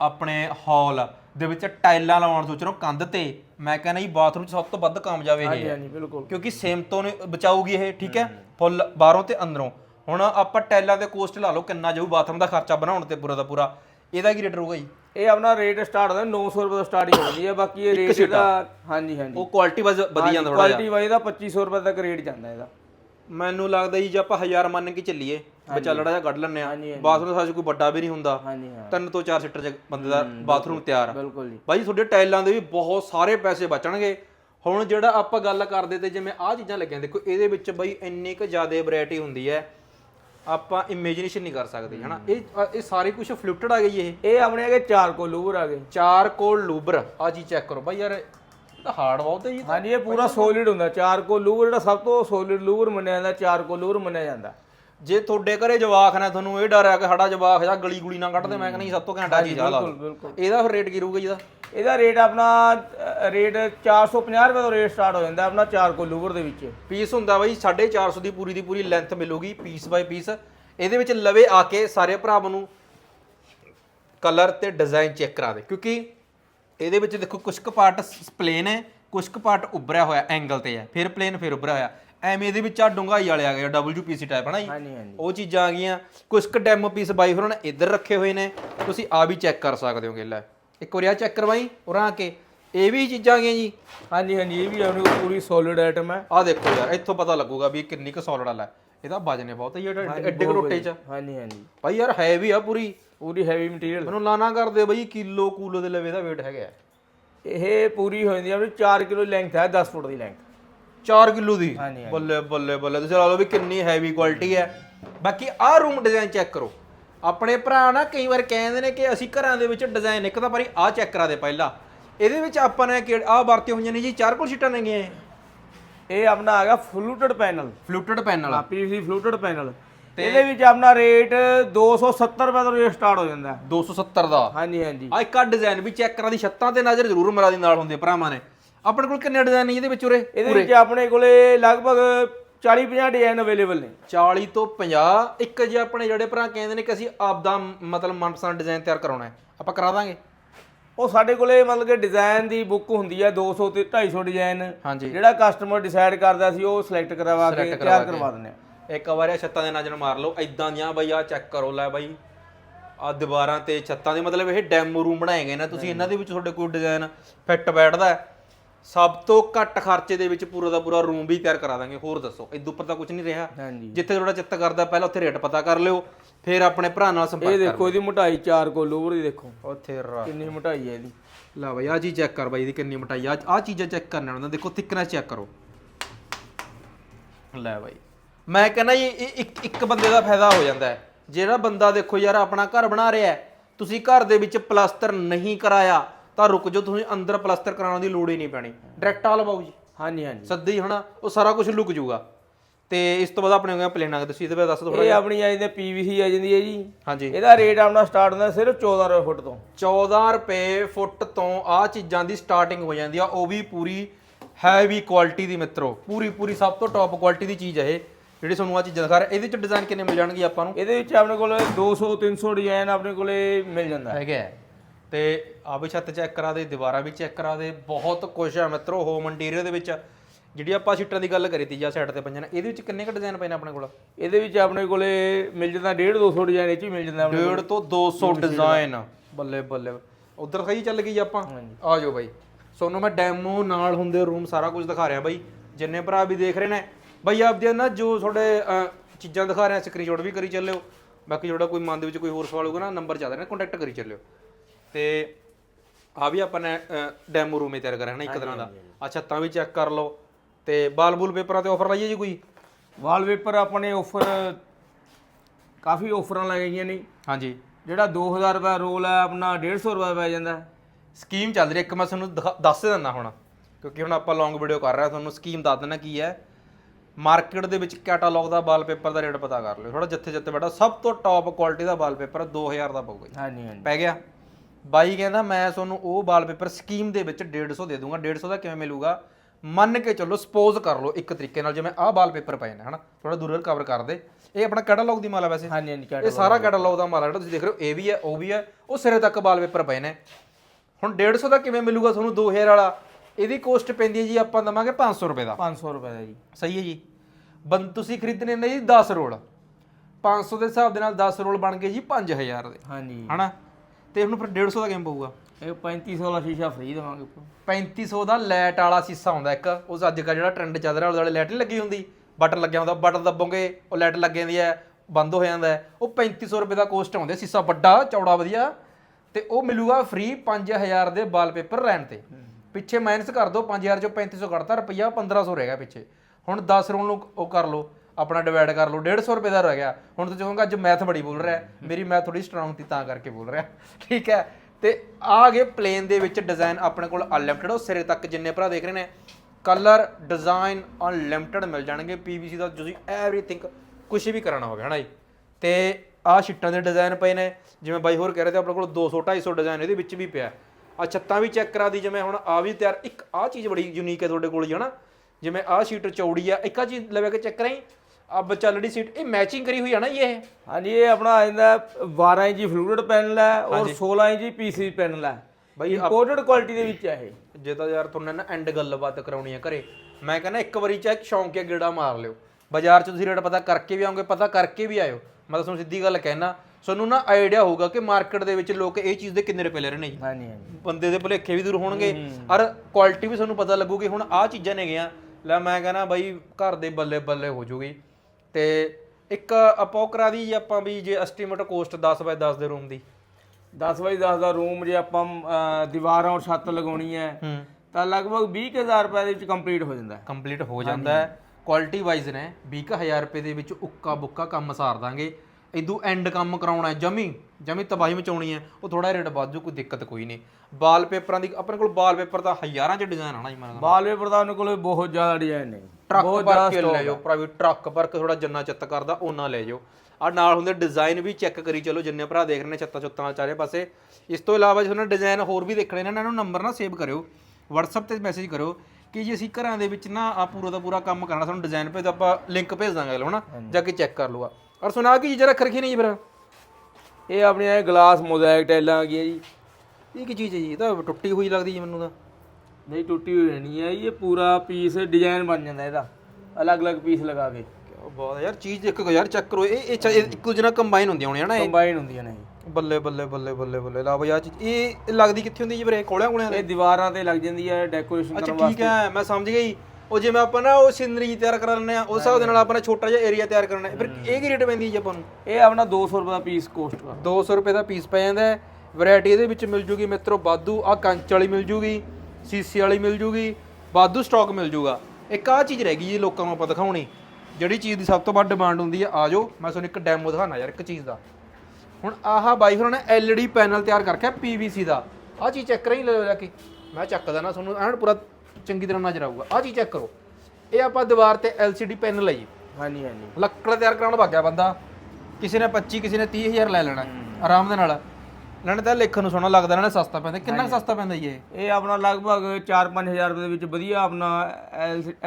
ਆਪਣੇ ਹਾਲ ਦੇ ਵਿੱਚ ਟਾਈਲਾਂ ਲਾਉਣ ਸੋਚ ਰਹੇ ਕੰਧ ਤੇ। ਮੈਂ ਕਹਿੰਦਾ ਜੀ ਬਾਥਰੂਮ 'ਚ ਸਭ ਤੋਂ ਵੱਧ ਕਾਮਯਾਬ ਇਹ। ਹਾਂਜੀ ਹੈ ਹਾਂਜੀ ਬਿਲਕੁਲ। ਕਿਉਂਕਿ ਸੇਮ ਤੋਂ ਨੇ ਬਚਾਊਗੀ ਇਹ ਠੀਕ ਹੈ? ਫੁੱਲ ਬਾਹਰੋਂ ਤੇ ਅੰਦਰੋਂ। ਹੁਣ ਆਪਾਂ ਟਾਈਲਾਂ ਦੇ ਕੋਸਟ ਲਾ ਲਓ ਕਿੰਨਾ ਜਾਊ ਬਾਥਰੂਮ ਦਾ ਖਰਚਾ ਬਣਾਉਣ ਤੇ ਪੂਰਾ ਦਾ ਪੂਰਾ। ਇਹਦਾ ਕੀ ਰੇਟ ਰਹੂਗਾ ਜੀ? ਇਹ ਆਪਣਾ ਰੇਟ ਸਟਾਰਟ ਹੁੰਦਾ 900 ਰੁਪਏ ਤੋਂ ਸਟਾਰਟਿੰਗ ਹੁੰਦੀ ਹੈ। ਬਾਕੀ ਇਹ ਰੇਟ ਇਹਦਾ ਹਾਂਜੀ ਹਾਂਜੀ। ਉਹ ਕੁਆਲਿਟੀ ਵਾਈਜ਼ ਵਧੀਆ ਜਾਂਦਾ ਥੋੜਾ ਕੁਆਲਿਟੀ ਵਾਈਜ਼ ਦਾ 2500 ਰੁਪਏ ਤੱਕ ਰੇਟ ਜਾਂਦਾ ਇਹਦਾ। ਮੈਨੂੰ ਲੱਗਦਾ ਜੀ ਜੇ ਆਪਾਂ 1000 ਮੰਨ ਕੇ ਚੱਲੀਏ ਵਿਚਾਲੜਾ ਜਿਹਾ ਕੱਢ ਲੈਣੇ ਆ ਬਾਥਰੂਮ ਸਾਜ ਕੋਈ ਵੱਡਾ ਵੀ ਨਹੀਂ ਹੁੰਦਾ। ਹਾਂਜੀ ਹਾਂ। ਤਿੰਨ ਤੋਂ ਚਾਰ ਸੀਟਰ ਚ ਬੰਦੇ ਦਾ ਬਾਥਰੂਮ ਤਿਆਰ ਆ। ਬਿਲਕੁਲ ਜੀ। ਬਾਈ ਤੁਹਾਡੇ ਟਾਈਲਾਂ ਦੇ ਵੀ ਬਹੁਤ ਸਾਰੇ ਪੈਸੇ ਬਚਣਗੇ। ਹੁਣ ਜਿਹੜਾ ਆਪਾਂ ਗੱਲ ਕਰਦੇ ਤੇ ਜਿਵੇਂ ਆਹ ਚੀਜ਼ਾਂ ਲੱਗੀਆਂ ਦੇਖੋ ਇਹਦੇ ਵਿੱਚ ਬਈ ਇੰਨੀ ਕੁ ਜ਼ਿਆਦਾ ਵੈਰਾਈਟੀ ਹੁੰਦੀ ਹੈ। ਆਪਾਂ ਇਮੇਜਿਨੇਸ਼ਨ ਨਹੀਂ ਕਰ ਸਕਦੇ ਹਨਾ? ਇਹ ਇਹ ਸਾਰੇ ਕੁਝ ਫਲਿਪਟਡ ਆ ਗਈ ਇਹ। ਇਹ ਆਪਣੇ ਹੈਗੇ ਚਾਰ ਕੋ ਲੂਵਰ ਆ ਗਏ। ਚਾਰ ਕੋਲ ਲੂਬਰ। ਆ ਜੀ ਚੈੱਕ ਕਰੋ ਬਾਈ ਯਾਰ ਇਹ ਤਾਂ ਹਾਰਡ ਬਹੁਤ ਹੈ ਜੀ ਹਾਂਜੀ ਇਹ ਪੂਰਾ ਸੋਲਿਡ ਹੁੰਦਾ। ਚਾਰ ਕੋ ਲੂਵਰ ਜਿਹੜਾ ਸਭ ਤੋਂ ਸੋਲਿਡ ਲੂਵਰ ਮੰਨਿਆ ਜਾਂਦਾ ਚਾਰ ਕੋ ਲੂਵਰ ਮੰਨਿਆ ਜਾਂਦਾ। ਜੇ ਤੁਹਾਡੇ ਘਰੇ ਜਵਾਕ ਨੇ ਤੁਹਾਨੂੰ ਇਹ ਡਰ ਆ ਕਿ ਸਾਡਾ ਜਵਾਕ ਜਾਂ ਗਲੀ ਗੁਲੀ ਨਾ ਕੱਢ ਦੇ ਮੈਂ ਕਹਿੰਦਾ ਸਭ ਤੋਂ ਘੈਂਟਾ ਚੀਜ਼ ਆ ਲਾ ਬਿਲਕੁਲ ਬਿਲਕੁਲ। ਇਹਦਾ ਫਿਰ ਰੇਟ ਕੀ ਰਹੂਗਾ ਜੀ ਇਹਦਾ? ਇਹਦਾ ਰੇਟ ਆਪਣਾ ਰੇਟ 450 ਰੁਪਏ ਤੋਂ ਰੇਟ ਸਟਾਰਟ ਹੋ ਜਾਂਦਾ ਆਪਣਾ ਚਾਰ ਕੋ ਲੂਵਰ ਦੇ ਵਿੱਚ। ਪੀਸ ਹੁੰਦਾ ਬਾਈ 450 ਦੀ ਪੂਰੀ ਦੀ ਪੂਰੀ ਲੈਂਥ ਮਿਲੂਗੀ ਪੀਸ ਬਾਈ ਪੀਸ ਇਹਦੇ ਵਿੱਚ ਲਵੇ ਆ ਕੇ ਸਾਰੇ ਭਰਾਵਾਂ ਨੂੰ ਕਲਰ ਤੇ ਡਿਜ਼ਾਈਨ ਚੈੱਕ ਕਰਾ ਦੇ ਕਿਉਂਕਿ ਇਹਦੇ ਵਿੱਚ ਦੇਖੋ ਕੁਝ ਕੁ ਪਾਰਟ ਪਲੇਨ ਹੈ ਕੁਝ ਕੁ ਪਾਰਟ ਉੱਭਰਿਆ ਹੋਇਆ ਐਂਗਲ ਤੇ ਹੈ। ਫਿਰ ਪਲੇਨ ਫਿਰ ਉੱਭਰਿਆ ਹੋਇਆ। ਐਵੇਂ ਇਹਦੇ ਵਿੱਚ ਆ ਡੁੰਗਾਈ ਵਾਲੇ ਆ ਗਏ WPC ਟਾਈਪ ਹਨਾ ਜੀ? ਹਾਂਜੀ ਹਾਂਜੀ। ਉਹ ਚੀਜ਼ਾਂ ਆ ਗਈਆਂ। ਕੁਝ ਕੁ ਡੈਮੋ ਪੀਸ ਬਾਈ ਹੋਰਾਂ ਨੇ ਇੱਧਰ ਰੱਖੇ ਹੋਏ ਨੇ। ਤੁਸੀਂ ਆ ਵੀ ਚੈੱਕ ਕਰ ਸਕਦੇ ਹੋਗੇ ਲੈ ਇੱਕ ਵਾਰੀ ਆ ਚੈੱਕ ਕਰਵਾਈ ਉਰਾਂ ਆ ਕੇ। ਇਹ ਵੀ ਚੀਜ਼ਾਂ ਆ ਗਈਆਂ ਜੀ। ਹਾਂਜੀ ਹਾਂਜੀ ਇਹ ਵੀ ਆਪਣੀ ਪੂਰੀ ਸੋਲਿਡ ਆਈਟਮ ਹੈ ਆ ਦੇਖੋ ਯਾਰ ਇੱਥੋਂ ਪਤਾ ਲੱਗੂਗਾ ਵੀ ਇਹ ਕਿੰਨੀ ਕੁ ਸੋਲਡ ਵਾਲਾ ਹੈ। ਇਹਦਾ ਵਜਨ ਹੈ ਬਹੁਤ ਹੈ ਐਡੇ ਟੋਟੇ ਚ। ਹਾਂਜੀ ਹਾਂਜੀ। ਭਾਈ ਯਾਰ ਹੈ ਵੀ ਆ ਪੂਰੀ। ਪੂਰੀ ਹੈਵੀ ਮਟੀਰੀਅਲ ਮੈਨੂੰ ਲਾਣਾ ਕਰਦੇ ਬਈ ਕਿਲੋ ਕੂਲੋ ਦੇ ਲਵੇ ਦਾ weight ਹੈਗਾ। ਹੈ। ਇਹ ਪੂਰੀ ਹੋ ਜਾਂਦੀ ਹੈ ਆਪਣੀ 4 ਕਿਲੋ ਲੈਂਥ ਹੈ 10 ਫੁੱਟ ਦੀ ਲੈਂਥ 4 ਕਿਲੋ ਦੀ। ਹਾਂਜੀ, ਹਾਂਜੀ। ਬੱਲੇ ਬੱਲੇ ਬੱਲੇ। ਤੁਸੀਂ ਲਾ ਲਓ ਵੀ ਕਿੰਨੀ ਹੈਵੀ ਕੁਆਲਿਟੀ ਹੈ। ਬਾਕੀ ਆਹ ਰੂਮ ਡਿਜ਼ਾਈਨ ਚੈੱਕ ਕਰੋ। ਆਪਣੇ ਭਰਾ ਨਾ ਕਈ ਵਾਰ ਕਹਿੰਦੇ ਨੇ ਕਿ ਅਸੀਂ ਘਰਾਂ ਦੇ ਵਿੱਚ ਡਿਜ਼ਾਈਨ ਇੱਕ ਤਾਂ ਭਾਈ ਆਹ ਚੈੱਕ ਕਰਾ ਦੇ ਪਹਿਲਾਂ। ਇਹਦੇ ਵਿੱਚ ਆਪਾਂ ਨੇ ਆ ਵਰਤੀਆਂ ਹੋਈਆਂ ਨੇ ਜੀ ਚਾਰਕੋਲ ਸ਼ੀਟਾਂ ਨੇਗੀਆਂ ਇਹ। ਇਹ ਆਪਣਾ ਗਿਆ ਫਲੂਟਡ ਪੈਨਲ ਫਲੂਟਡ ਪੈਨਲ ਆ ਪੀਵੀਸੀ ਫਲੂਟਡ ਪੈਨਲ ਇਹਦੇ ਵਿੱਚ ਆਪਣਾ ਰੇਟ 270 ਰੁਪਏ ਤੋਂ ਰੇਟ ਸਟਾਰਟ ਹੋ ਜਾਂਦਾ। ਹੈ। 270 ਦਾ। ਹਾਂਜੀ ਹਾਂਜੀ। ਆ ਇੱਕ ਆ ਡਿਜ਼ਾਈਨ ਵੀ ਚੈੱਕ ਕਰਾਂ ਦੀ ਛੱਤਾਂ ਤੇ ਨਜ਼ਰ ਜ਼ਰੂਰ ਮਰਾ ਦੀ ਨਾਲ ਹੁੰਦੀ ਆ ਭਰਾਵਾਂ ਨੇ। ਆਪਣੇ ਕੋਲ ਕਿੰਨੇ ਡਿਜ਼ਾਈਨ ਨੇ ਇਹਦੇ ਵਿੱਚ ਉਰੇ? ਇਹਦੇ ਵਿੱਚ ਆਪਣੇ ਕੋਲੇ ਲਗਭਗ 40 50 ਡਿਜ਼ਾਈਨ ਅਵੇਲੇਬਲ ਨੇ। 40 ਤੋਂ 50 ਇੱਕ ਜੇ ਆਪਣੇ ਜਿਹੜੇ ਭਰਾ ਕਹਿੰਦੇ ਨੇ ਕਿ ਅਸੀਂ ਆਪਦਾ ਮਤਲਬ ਮਨਪਸੰਦ ਡਿਜ਼ਾਈਨ ਤਿਆਰ ਕਰਾਉਣਾ ਹੈ। ਆਪਾਂ ਕਰਾ ਦਾਂਗੇ। ਉਹ ਸਾਡੇ ਕੋਲੇ ਮਤਲਬ ਕਿ ਡਿਜ਼ਾਈਨ ਦੀ ਬੁੱਕ ਹੁੰਦੀ ਹੈ 200 ਤੇ 250 ਡਿਜ਼ਾਈਨ ਹਾਂਜੀ। ਜਿਹੜਾ ਕਸਟਮਰ ਡਿਸਾਈਡ ਕਰਦਾ ਸੀ ਉਹ ਸਿਲੈਕਟ ਕਰਵਾ ਕੇ Select ਤਿਆਰ ਕਰਵਾ ਕਰਵਾ ਦਿੰਦੇ ਆ। ਇੱਕ ਵਾਰ ਇਹ ਛੱਤਾਂ ਦੇ ਨਜ਼ਰ ਮਾਰ ਲਓ ਇਦਾਂ ਦੀਆਂ ਬਈ ਆ ਚੈੱਕ ਕਰੋ ਲੈ ਬਈ। ਆ ਦੀਵਾਰਾਂ ਤੇ ਛੱਤਾਂ ਦੇ ਮਤਲਬ ਇਹ ਡੈਮੋ ਰੂਮ ਬਣਾਏ ਗਏ ਨੇ। ਤੁਸੀਂ ਇਹਨਾਂ ਦੇ ਵਿੱਚ ਤੁਹਾਡੇ ਕੋਈ ਡਿਜ਼ਾਈਨ ਫਿੱਟ ਬੈਠਦਾ ਹੈ। ਸਭ ਤੋਂ ਘੱਟ ਖਰਚੇ ਦੇ ਵਿੱਚ ਪੂਰਾ ਦਾ ਪੂਰਾ ਰੂਮ ਵੀ ਤਿਆਰ ਕਰਾ ਦਾਂਗੇ। ਹੋਰ ਦੱਸੋ ਇਦੋਂ ਉੱਪਰ ਤਾਂ ਕੁਝ ਨਹੀਂ ਰਿਹਾ। ਹਾਂਜੀ। ਜਿੱਥੇ ਤੁਹਾਡਾ ਚਿੱਤ ਕਰਦਾ ਪਹਿਲਾਂ ਉੱਥੇ ਰੇਟ ਪਤਾ ਕਰ ਲਿਓ ਫਿਰ ਆਪਣੇ ਭਰਾ ਨਾਲ ਇਹ ਸੰਪਰਕ ਦੇਖੋ ਇਹਦੀ ਮੋਟਾਈ 4 ਕੋ ਲੋਵਰ ਦੀ ਦੇਖੋ। ਉੱਥੇ ਰਾ ਕਿੰਨੀ ਮੋਟਾਈ ਹੈ ਇਹਦੀ। ਲਾ ਬਈ ਆ ਚੀਜ਼ ਚੈੱਕ ਕਰ ਬਾਈ ਇਹਦੀ ਕਿੰਨੀ ਮੋਟਾਈ ਆ। ਆ ਚੀਜ਼ਾਂ ਚੈੱਕ ਕਰਨਾ ਹੁੰਦਾ ਦੇਖੋ ਥਿਕਨੈਸ ਚੈੱਕ ਕਰੋ। ਲੈ ਬਾਈ ਮੈਂ ਕਹਿੰਦਾ ਜੀ ਇਹ ਇੱਕ ਇੱਕ ਬੰਦੇ ਦਾ ਫਾਇਦਾ ਹੋ ਜਾਂਦਾ ਹੈ। ਜਿਹੜਾ ਬੰਦਾ ਦੇਖੋ ਯਾਰ ਆਪਣਾ ਘਰ ਬਣਾ ਰਿਹਾ ਹੈ ਤੁਸੀਂ ਘਰ ਦੇ ਵਿੱਚ ਪਲਾਸਟਰ ਨਹੀਂ ਕਰਾਇਆ ਤਾਂ ਰੁਕ ਜਾਓ ਤੁਸੀਂ ਅੰਦਰ ਪਲਾਸਟਰ ਕਰਾਉਣ ਦੀ ਲੋੜ ਹੀ ਨਹੀਂ ਪੈਣੀ। ਡਾਇਰੈਕਟ ਆ ਲਵਾਓ ਜੀ। ਹਾਂਜੀ ਹਾਂਜੀ। ਸੱਦੇ ਹੀ ਹਨਾ ਉਹ ਸਾਰਾ ਕੁਝ ਲੁਕ ਜਾਊਗਾ। ਤੇ ਇਸ ਤੋਂ ਬਾਅਦ ਆਪਣੇ ਹੋ ਗਿਆ ਪਲੇਨਾਂ ਤੁਸੀਂ ਇਹਦੇ ਬਾਰੇ ਦੱਸ ਥੋੜਾ ਇਹ ਆਪਣੀ ਆ ਜਾਂਦੀ ਪੀਵੀਸੀ ਆ ਜਾਂਦੀ ਹੈ ਜੀ। ਹਾਂਜੀ। ਇਹਦਾ ਰੇਟ ਆਪਣਾ ਸਟਾਰਟ ਹੁੰਦਾ ਸਿਰਫ 14 ਰੁਪਏ ਫੁੱਟ ਤੋਂ। 14 ਰੁਪਏ ਫੁੱਟ ਤੋਂ ਆ ਚੀਜ਼ਾਂ ਦੀ ਸਟਾਰਟਿੰਗ ਹੋ ਜਾਂਦੀ ਆ। ਉਹ ਵੀ ਪੂਰੀ ਹੈਵੀ ਕੁਆਲਿਟੀ ਦੀ ਮਿੱਤਰੋ। ਪੂਰੀ ਪੂਰੀ ਸਭ ਤੋਂ ਟੌਪ ਕੁਆਲਿਟੀ ਦੀ ਚੀਜ਼ ਹੈ ਇਹ ਜਿਹੜੀ ਤੁਹਾਨੂੰ ਆ ਚੀਜ਼ਾਂ ਦਿਖਾ ਰਿਹਾ। ਇਹਦੇ ਚ ਡਿਜ਼ਾਈਨ ਕਿੰਨੇ ਮਿਲ ਜਾਣਗੇ ਆਪਾਂ ਨੂੰ? ਇਹਦੇ ਵਿੱਚ ਆਪਣੇ ਕੋਲ 200 300 ਡਿਜ਼ਾਈਨ ਆਪਣੇ ਕੋਲੇ ਮਿਲ ਜਾਂਦਾ। ਹੈ। ਹੈਗਾ ਹੈ। ਤੇ ਆ ਵੀ ਛੱਤ ਚੈੱਕ ਕਰਾ ਦੇ ਦੀਵਾਰਾਂ ਵੀ ਚੈੱਕ ਕਰਾ ਦੇ ਬਹੁਤ ਕੁਝ ਹੈ ਮਿੱਤਰੋ ਹੋਮ ਇੰਟੀਰੀਅਰ ਦੇ ਵਿੱਚ। ਜਿਹੜੀ ਆਪਾਂ ਸ਼ੀਟਾਂ ਦੀ ਗੱਲ ਕਰੀ ਤੀ ਜਾਂ ਸਾਈਡ ਤੇ ਪੰਜਾਂ ਨੇ ਇਹਦੇ ਵਿੱਚ ਕਿੰਨੇ ਕ ਡਿਜ਼ਾਈਨ ਪਏ ਨੇ ਆਪਣੇ ਕੋਲ? ਇਹਦੇ ਵਿੱਚ ਆਪਣੇ ਕੋਲੇ ਮਿਲ ਜਾਂਦਾ 1.5 200 ਡਿਜ਼ਾਈਨ ਇਹ ਚ ਮਿਲ ਜਾਂਦਾ ਆਪਣੇ ਡੇਢ ਤੋਂ 200 ਡਿਜ਼ਾਈਨ ਬੱਲੇ ਬੱਲੇ। ਉਧਰ ਸਹੀ ਚੱਲ ਗਈ ਆਪਾਂ? ਆ ਜਾਓ ਬਾਈ। ਸੋਨੂੰ ਮੈਂ ਡੈਮੋ ਨਾਲ ਹੁੰਦੇ ਰੂਮ ਸਾਰਾ ਕੁਝ ਦਿਖਾ ਰਿਹਾ ਬਾਈ। ਜਿੰਨੇ ਭਰਾ ਵੀ ਦੇਖ ਰਹੇ ਨੇ ਬਾਈ ਆਪਦੇ ਨਾ ਜੋ ਤੁਹਾਡੇ ਚੀਜ਼ਾਂ ਦਿਖਾ ਰਿਹਾ ਸਕਰੀਨਸ਼ਾਟ ਵੀ ਕਰੀ ਚੱਲਿਓ। ਬਾਕੀ ਜਿਹੜਾ ਕੋਈ ਮਨ ਦੇ ਵਿੱਚ ਕੋਈ ਹੋਰ ਸਵਾਲ ਹੋਊਗਾ ਨਾ ਨੰਬਰ ਚੱਲ ਰਿਹਾ ਕੰਟੈਕਟ ਕਰੀ ਚੱਲਿਓ। ਤੇ ਆ ਵੀ ਆਪਾਂ ਨੇ ਡੈਮੋ ਰੂਮ ਤਿਆਰ ਕਰਿਆ ਨਾ ਇੱਕ ਤਰ੍ਹਾਂ ਦਾ। ਆ ਛੱਤਾਂ ਵੀ ਚੈੱਕ ਕਰ ਲਓ ਤੇ ਬਾਲ ਬੂਲ ਪੇਪਰਾਂ ਤੇ ਆਫਰ ਲਾਈਏ ਜੀ ਕੋਈ? ਵਾਲਪੇਪਰ ਆਪਣੇ ਆਫਰ ਕਾਫੀ ਆਫਰਾਂ ਲੱਗੀਆਂ ਨੇ। ਹਾਂਜੀ। ਜਿਹੜਾ 2000 ਰੁਪਏ ਰੋਲ ਹੈ ਆਪਣਾ 150 ਰੁਪਏ ਪੈ ਜਾਂਦਾ। ਹੈ। ਸਕੀਮ ਚੱਲ ਰਹੀ ਹੈ, ਇੱਕ ਮੈਂ ਤੁਹਾਨੂੰ ਦਿਖਾ- ਦੱਸ ਦਿੰਦਾ ਹੁਣ ਕਿਉਂਕਿ ਹੁਣ ਆਪਾਂ ਲੌਂਗ ਵੀਡੀਓ ਕਰ ਰਹੇ ਤੁਹਾਨੂੰ ਸਕੀਮ ਦੱਸ ਦੇਣਾ ਕੀ ਹੈ। ਮਾਰਕੀਟ ਦੇ ਵਿੱਚ ਕੈਟਾਲੌਗ ਦਾ ਵਾਲਪੇਪਰ ਦਾ ਰੇਟ ਪਤਾ ਕਰ ਲਿਓ ਥੋੜਾ ਜਿੱਥੇ ਜਿੱਥੇ ਬੈਠਾ ਸਭ ਤੋਂ ਟੌਪ ਕੁਆਲਿਟੀ ਦਾ ਵਾਲਪੇਪਰ 2000 ਦਾ ਪਊਗਾ ਜੀ। ਹਾਂਜੀ ਹਾਂਜੀ। ਪੈ ਗਿਆ? ਬਾਈ ਕਹਿੰਦਾ ਮੈਂ ਤੁਹਾਨੂੰ ਉਹ ਵਾਲਪੇਪਰ ਸਕੀਮ ਦੇ ਵਿੱਚ 150 ਦੇ ਦੂੰਗਾ 150 ਦਾ ਕਿਵੇਂ ਮਿਲੂਗਾ? ਮੰਨ ਕੇ ਚੱਲੋ ਸਪੋਜ਼ ਕਰ ਲਓ ਇੱਕ ਤਰੀਕੇ ਨਾਲ ਜਿਵੇਂ ਆਹ ਵਾਲਪੇਪਰ ਪਏ ਨੇ ਹਨਾ? ਥੋੜਾ ਦੂਰ ਕਵਰ ਕਰ ਦੇ। ਇਹ ਆਪਣਾ ਕੈਟਾਲੌਗ ਦੀ ਮਾਲ ਹੈ ਵੈਸੇ। ਹਾਂਜੀ ਹਾਂਜੀ ਇਹ ਸਾਰਾ ਕੈਟਾਲੌਗ ਦਾ ਮਾਲ ਹੈ ਜਿਹੜਾ ਤੁਸੀਂ ਦੇਖ ਰਹੇ ਹੋ ਇਹ ਵੀ ਹੈ ਉਹ ਵੀ ਹੈ। ਉਹ ਸਿਰੇ ਤੱਕ ਵਾਲਪੇਪਰ ਪਏ ਨੇ। ਹੁਣ 150 ਦਾ ਕਿਵੇਂ ਮਿਲੂਗਾ ਤੁਹਾਨੂੰ 2000 ਵਾਲਾ? ਇਹਦੀ ਕੋਸਟ ਪੈਂਦੀ ਹੈ ਜੀ ਆਪਾਂ ਦਵਾਂਗੇ 500 ਰੁਪਏ ਦਾ। 500 ਰੁਪਏ ਦਾ ਜੀ। ਸਹੀ ਹੈ ਜੀ। ਬੰਦ ਤੁਸੀਂ ਖਰੀਦਣੇ ਨੇ ਜੀ 10 ਰੋਲ। 500 ਦੇ ਹਿਸਾਬ ਦੇ ਨਾਲ 10 ਰੋਲ ਬਣ ਗਏ ਜੀ 5000 ਦੇ। ਹਾਂਜੀ। ਹਨਾ? ਤੇ ਹੁਣ ਫਿਰ 150 ਦਾ ਕਿਵੇਂ ਪਊਗਾ? ਇਹ 3500 ਵਾਲਾ ਸ਼ੀਸ਼ਾ ਫ੍ਰੀ ਦੇਵਾਂਗੇ 3500 ਦਾ ਲਾਈਟ ਵਾਲਾ ਸੀਸਾ ਹੁੰਦਾ ਇੱਕ। ਉਸ ਅੱਜ ਕੱਲ੍ਹ ਜਿਹੜਾ ਟ੍ਰੈਂਡ ਚੱਲ ਰਿਹਾ ਉਹਦੇ ਵਾਲੇ ਲਾਈਟ ਨਹੀਂ ਲੱਗੀ ਹੁੰਦੀ। ਬਟਨ ਲੱਗਿਆ ਹੁੰਦਾ ਬਟਨ ਦੱਬੋਗੇ ਉਹ ਲਾਈਟ ਲੱਗ ਜਾਂਦੀ ਹੈ ਬੰਦ ਹੋ ਜਾਂਦਾ ਹੈ। ਉਹ 3500 ਰੁਪਏ ਦਾ ਕੋਸਟ ਆਉਂਦਾ ਸੀਸਾ ਵੱਡਾ ਚੌੜਾ ਵਧੀਆ। ਤੇ ਉਹ ਮਿਲੂਗਾ ਫ੍ਰੀ 5000 ਦੇ ਵਾਲਪੇਪਰ ਲੈਣ ਤੇ। ਪਿੱਛੇ ਮਾਈਨਸ ਕਰ ਦਿਓ 5000 ਚੋਂ 3500 ਕੱਢਤਾ ਰੁਪਈਆ 1500 ਰਹਿ ਗਿਆ ਪਿੱਛੇ। ਹੁਣ 10 ਰੋਲ ਨੂੰ ਉਹ ਕਰ ਲਓ। ਆਪਣਾ ਡਿਵਾਈਡ ਕਰ ਲਓ 150 ਰੁਪਏ ਦਾ ਰਹਿ ਗਿਆ। ਹੁਣ ਤੁਸੀਂ ਕਹੋਗੇ ਅੱਜ ਮੈਥ ਬੜੀ ਬੋਲ ਰਿਹਾ ਮੇਰੀ ਮੈਥ ਥੋੜੀ ਸਟਰੋਂਗ ਸੀ, ਤਾਂ ਕਰਕੇ ਬੋਲ ਰਿਹਾ। ਠੀਕ ਹੈ? ਤੇ ਆ ਗਏ ਪਲੇਨ ਦੇ ਵਿੱਚ ਡਿਜ਼ਾਈਨ ਆਪਣੇ ਕੋਲ ਅਨਲਿਮਟਿਡ ਉਹ ਸਿਰੇ ਤੱਕ ਜਿੰਨੇ ਭਰਾ ਦੇਖ ਰਹੇ ਨੇ ਕਲਰ ਡਿਜ਼ਾਈਨ ਅਨਲਿਮਟਿਡ ਮਿਲ ਜਾਣਗੇ। ਪੀਵੀਸੀ ਦਾ ਤੁਸੀਂ ਐਵਰੀਥਿੰਗ ਕੁਝ ਵੀ ਕਰਨਾ ਹੋਵੇ, ਹਨਾ ਜੀ? ਤੇ ਆ ਸ਼ੀਟਾਂ ਦੇ ਡਿਜ਼ਾਈਨ ਪਏ ਨੇ। ਜਿਵੇਂ ਬਾਈ ਹੋਰ ਕਹਿ ਰਹੇ ਤੇ ਆਪਣੇ ਕੋਲ 200 250 ਡਿਜ਼ਾਈਨ ਇਹਦੇ ਵਿੱਚ ਵੀ ਪਿਆ। ਆ ਛੱਤਾਂ ਵੀ ਚੈੱਕ ਕਰਾ ਦੀ ਜਿਵੇਂ ਹੁਣ ਆ ਵੀ ਤਿਆਰ। ਇੱਕ ਆ ਚੀਜ਼ ਬੜੀ ਯੂਨੀਕ ਹੈ ਤੁਹਾਡੇ ਕੋਲ ਜੀ, ਹਨਾ? ਜਿਵੇਂ ਆ ਸ਼ੀਟ ਚੌੜੀ ਆ, ਇੱਕ ਆ ਚੀਜ਼ ਲਵੇ ਕੇ ਚੈੱਕ ਕਰਾਈ ਆ ਬੱਚਲੜੀ ਸੀਟ ਇਹ ਮੈਚਿੰਗ ਕਰੀ ਹੋਈ ਆ ਨਾ ਇਹ? ਹਾਂਜੀ ਇਹ ਆਪਣਾ ਆ ਜਾਂਦਾ 12 ਇੰਚੀ ਫਲੂਇਡ ਪੈਨਲ ਹੈ ਔਰ 16 ਇੰਚੀ ਪੀਸੀ ਪੈਨਲ ਹੈ ਬਾਈ ਇੰਪੋਰਟਡ ਕੁਆਲਿਟੀ ਦੇ ਵਿੱਚ ਹੈ ਇਹ। ਜੇ ਤਾਂ ਯਾਰ ਤੁਹਾਨੂੰ ਨਾ ਐਂਡ ਗੱਲਬਾਤ ਕਰਾਉਣੀ ਆ ਘਰੇ ਮੈਂ ਕਹਿੰਦਾ ਇੱਕ ਵਾਰੀ ਚਾਹੇ ਸ਼ੌਂਕਿਆ ਗੇੜਾ ਮਾਰ ਲਿਓ। ਬਾਜ਼ਾਰ 'ਚ ਤੁਸੀਂ ਰੇਟ ਪਤਾ ਕਰਕੇ ਵੀ ਆਓਗੇ ਪਤਾ ਕਰਕੇ ਵੀ ਆਇਓ। ਮੈਂ ਤਾਂ ਤੁਹਾਨੂੰ ਸਿੱਧੀ ਗੱਲ ਕਹਿਣਾ ਤੁਹਾਨੂੰ ਨਾ ਆਈਡੀਆ ਹੋਊਗਾ ਕਿ ਮਾਰਕੀਟ ਦੇ ਵਿੱਚ ਲੋਕ ਇਹ ਚੀਜ਼ ਦੇ ਕਿੰਨੇ ਰੁਪਏ ਲੈ ਰਹੇ ਨੇ ਹਾਂਜੀ ਹਾਂਜੀ। ਬੰਦੇ ਦੇ ਭੁਲੇਖੇ ਵੀ ਦੂਰ ਹੋਣਗੇ। ਔਰ ਕੁਆਲਿਟੀ ਵੀ ਤੁਹਾਨੂੰ ਪਤਾ ਲੱਗੂਗੀ ਹੁਣ ਆਹ ਚੀਜ਼ਾਂ ਨੇ ਗਿਆ ਲੈ ਮੈਂ ਕਹਿੰਦਾ ਬਾਈ ਘਰ ਦੇ ਬੱਲੇ ਬੱਲੇ ਹੋ ਜੂਗੀ। ਤੇ ਇੱਕ ਆਪਾਂ ਉਹ ਕਰਾ ਦੀ ਜੀ ਆਪਾਂ ਵੀ ਜੇ ਐਸਟੀਮੇਟ ਕੋਸਟ 10 ਬਾਈ 10 ਦੇ ਰੂਮ ਦੀ। 10 ਬਾਈ 10 ਦਾ ਰੂਮ ਜੇ ਆਪਾਂ ਦੀਵਾਰਾਂ ਔਰ ਛੱਤ ਲਗਾਉਣੀ ਹੈ ਤਾਂ ਲਗਭਗ 20000 ਰੁਪਏ ਦੇ ਵਿੱਚ ਕੰਪਲੀਟ ਹੋ ਜਾਂਦਾ ਹੈ। ਕੰਪਲੀਟ ਹੋ ਜਾਂਦਾ ਹੈ। ਕੁਆਲਿਟੀ ਵਾਈਜ਼ ਨੇ 20000 ਰੁਪਏ ਦੇ ਵਿੱਚ ਉੱਕਾ ਬੁੱਕਾ ਕੰਮ ਸਾਰ ਦਾਂਗੇ। ਇਦੋਂ ਐਂਡ ਕੰਮ ਕਰਾਉਣਾ ਹੈ ਜਮੀ ਜਮੀ ਤਬਾਹੀ ਮਚਾਉਣੀ ਹੈ ਉਹ ਥੋੜਾ ਰੇਟ ਵਾਜੂ ਕੋਈ ਦਿੱਕਤ ਕੋਈ ਨਹੀਂ। ਵਾਲਪੇਪਰਾਂ ਦੀ ਆਪਣੇ ਕੋਲ ਵਾਲਪੇਪਰ ਦਾ ਹਜ਼ਾਰਾਂ ਚ ਡਿਜ਼ਾਈਨ ਆਣਾ ਜੀ ਮੈਨੂੰ ਬਾਲਵੇਪਰ ਦਾ ਉਹਨਾਂ ਕੋਲ ਬਹੁਤ ਜ਼ਿਆਦਾ ਡਿਜ਼ਾਈਨ ਨੇ। ਟਰੱਕ ਬਹੁਤ ਭਰ ਜ਼ਿਆਦਾ ਕੇ ਲੈ ਜਾਓ ਪ੍ਰਾਈਵੇਟ ਟਰੱਕ ਭਰ ਕੇ ਥੋੜਾ ਜੰਨਾ ਚੱਤ ਕਰਦਾ ਉਹਨਾਂ ਲੈ ਜਾਓ। ਆ ਨਾਲ ਹੁੰਦੇ ਡਿਜ਼ਾਈਨ ਵੀ ਚੈੱਕ ਕਰੀ ਚਲੋ ਜਿੰਨੇ ਭਰਾ ਦੇਖ ਰਹੇ ਨੇ ਚੱਤਾ ਚੁੱਤਾਂ ਨਾਲ ਚਾਰੇ ਪਾਸੇ। ਇਸ ਤੋਂ ਇਲਾਵਾ ਜੇ ਤੁਹਾਨੂੰ ਡਿਜ਼ਾਈਨ ਹੋਰ ਵੀ ਦੇਖਣੇ ਨੇ ਇਹਨਾਂ ਨੂੰ ਨੰਬਰ ਨਾ ਸੇਵ ਕਰਿਓ। WhatsApp ਤੇ ਮੈਸੇਜ ਕਰਿਓ ਕਿ ਜੇ ਅਸੀਂ ਘਰਾਂ ਦੇ ਵਿੱਚ ਨਾ ਆ ਪੂਰਾ ਦਾ ਪੂਰਾ ਕੰਮ ਕਰਨਾ ਸਾਨੂੰ ਡਿਜ਼ਾਈਨ ਭੇਜ ਦਿਓ, ਆਪਾਂ ਲਿੰਕ ਭੇਜ ਦਾਂਗੇ ਅਗਲੇ ਹਨਾ? ਜਾ ਕੇ ਚੈੱਕ ਕਰ ਲੂਗਾ ਔਰ ਸੁਣਾ ਕੀ ਚੀਜ਼ਾਂ ਰੱਖ ਰੱਖੀ ਨਹੀਂ ਫਿਰ? ਇਹ ਆਪਣੀਆਂ ਇਹ ਗਲਾਸ ਮੋਜ਼ਾਇਕ ਟੈਲਾਂ ਆ ਗਈਆਂ ਜੀ। ਇਹ ਕੀ ਚੀਜ਼ ਹੈ ਜੀ? ਇਹ ਤਾਂ ਟੁੱਟੀ ਹੋਈ ਲੱਗਦੀ ਜੀ ਮੈਨੂੰ ਤਾਂ। ਨਹੀਂ ਟੁੱਟੀ ਹੋਈ ਨਹੀਂ ਹੈ ਇਹ ਪੂਰਾ ਪੀਸ ਡਿਜ਼ਾਈਨ ਬਣ ਜਾਂਦਾ ਇਹਦਾ। ਅਲੱਗ-ਅਲੱਗ ਪੀਸ ਲਗਾ ਕੇ। ਹੈ ਯਾਰ ਚੀਜ਼ ਦੇਖੋ ਯਾਰ ਚੈੱਕ ਕਰੋ ਇਹ ਇਹ ਇੱਕ ਦੂਜੇ ਨਾਲ ਕੰਬਾਈਨ ਹੁੰਦੀਆਂ ਹੋਣੀਆਂ ਨਾ ਇਹ। ਕੰਬਾਈਨ ਹੁੰਦੀਆਂ ਨੇ। ਬੱਲੇ ਬੱਲੇ ਬੱਲੇ ਬੱਲੇ ਬੱਲੇ। ਲਾ ਬਈ ਆ ਚੀਜ਼ ਇਹ ਲੱਗਦੀ ਕਿੱਥੇ ਹੁੰਦੀ ਜੀ ਵੀਰੇ ਕੋਲਿਆਂ ਕੋਲਿਆਂ ਇਹ ਦੀਵਾਰਾਂ ਤੇ ਲੱਗ ਜਾਂਦੀ ਹੈ ਡੈਕੋਰੇਸ਼ਨ ਅੱਛਾ ਕਰਨ ਠੀਕ ਹੈ ਮੈਂ ਸਮਝ ਗਈ ਉਹ ਜਿਵੇਂ ਆਪਾਂ ਨਾ ਉਹ ਸਿਨਰੀ ਤਿਆਰ ਕਰ ਲੈਂਦੇ ਆ ਉਸ ਹਿਸਾਬ ਦੇ ਨਾਲ ਆਪਾਂ ਨੇ ਛੋਟਾ ਜਿਹਾ ਏਰੀਆ ਤਿਆਰ ਕਰਨਾ ਹੈ। ਫਿਰ ਇਹ ਕੀ ਰੇਟ ਪੈਂਦੀ ਜੀ ਆਪਾਂ ਨੂੰ? ਇਹ ਆਪਣਾ 200 ਰੁਪਏ ਦਾ ਪੀਸ ਕੋਸਟ ਕਰ 200 ਰੁਪਏ ਦਾ ਪੀਸ ਪੈ ਜਾਂਦਾ। ਹੈ ਵੈਰਾਈਟੀ ਇਹਦੇ ਵਿੱਚ ਮਿਲ ਜੂਗੀ ਮਿੱਤਰੋ ਬਾਦੂ ਆ ਕੰਚ ਵਾਲੀ ਮਿਲ ਜੂਗੀ। ਸੀਸੀ ਵਾਲੀ ਮਿਲ ਜੂਗੀ ਬਾਦੂ ਸਟਾਕ ਮਿਲ ਜੂਗਾ। ਇੱਕ ਆ ਚੀਜ਼ ਰਹਿ ਗਈ ਜੀ ਲੋਕਾਂ ਨੂੰ ਆਪਾਂ ਦਿਖਾਉਣੀ। ਜਿਹੜੀ ਚੀਜ਼ ਦੀ ਸਭ ਤੋਂ ਵੱਧ ਡਿਮਾਂਡ ਹੁੰਦੀ ਹੈ ਆ ਜਾਓ ਮੈਂ ਤੁਹਾਨੂੰ ਇੱਕ ਡੈਮੋ ਦਿਖਾਣਾ ਯਾਰ ਇੱਕ ਚੀਜ਼ ਦਾ। ਹੁਣ ਆਹ ਬਾਈ ਹੋਰਾਂ ਨੇ LED ਪੈਨਲ ਤਿਆਰ ਕਰ ਰੱਖਿਆ PVC ਦਾ। ਆਹ ਚੀਜ਼ ਚੈੱਕ ਕਰੀ ਲੈ ਜਾ ਕੇ। ਮੈਂ ਚੱਕਦਾ ਨਾ ਤੁਹਾਨੂੰ ਐਨ ਪੂਰਾ ਚੰਗੀ ਤਰ੍ਹਾਂ ਨਜ਼ਰ ਆਊਗਾ। ਆਹ ਚੀਜ਼ ਚੈੱਕ ਕਰੋ। ਇਹ ਆਪਾਂ ਦੀਵਾਰ ਤੇ LCD ਪੈਨਲ ਹੈ ਜੀ। ਹਾਂਜੀ ਹਾਂਜੀ। ਲੱਕੜ ਤਿਆਰ ਕਰਾਉਣ ਵਗ ਗਿਆ ਬੰਦਾ। ਕਿਸੇ ਨੇ 25 ਕਿਸੇ ਨੇ 30000 ਲੈ ਲੈਣਾ। ਆਰਾਮ ਦੇ ਨਾਲ। ਲੈਣ ਤਾਂ ਲਿਖਣ ਨੂੰ ਸੋਹਣਾ ਲੱਗਦਾ ਇਹਨਾਂ ਨੇ ਸਸਤਾ ਪੈਂਦਾ। ਕਿੰਨਾ ਕੁ ਸਸਤਾ ਪੈਂਦਾ ਜੀ ਇਹ? ਇਹ ਆਪਣਾ ਲਗਭਗ 4-5000 ਰੁਪਏ ਦੇ ਵਿੱਚ ਵਧੀਆ ਆਪਣਾ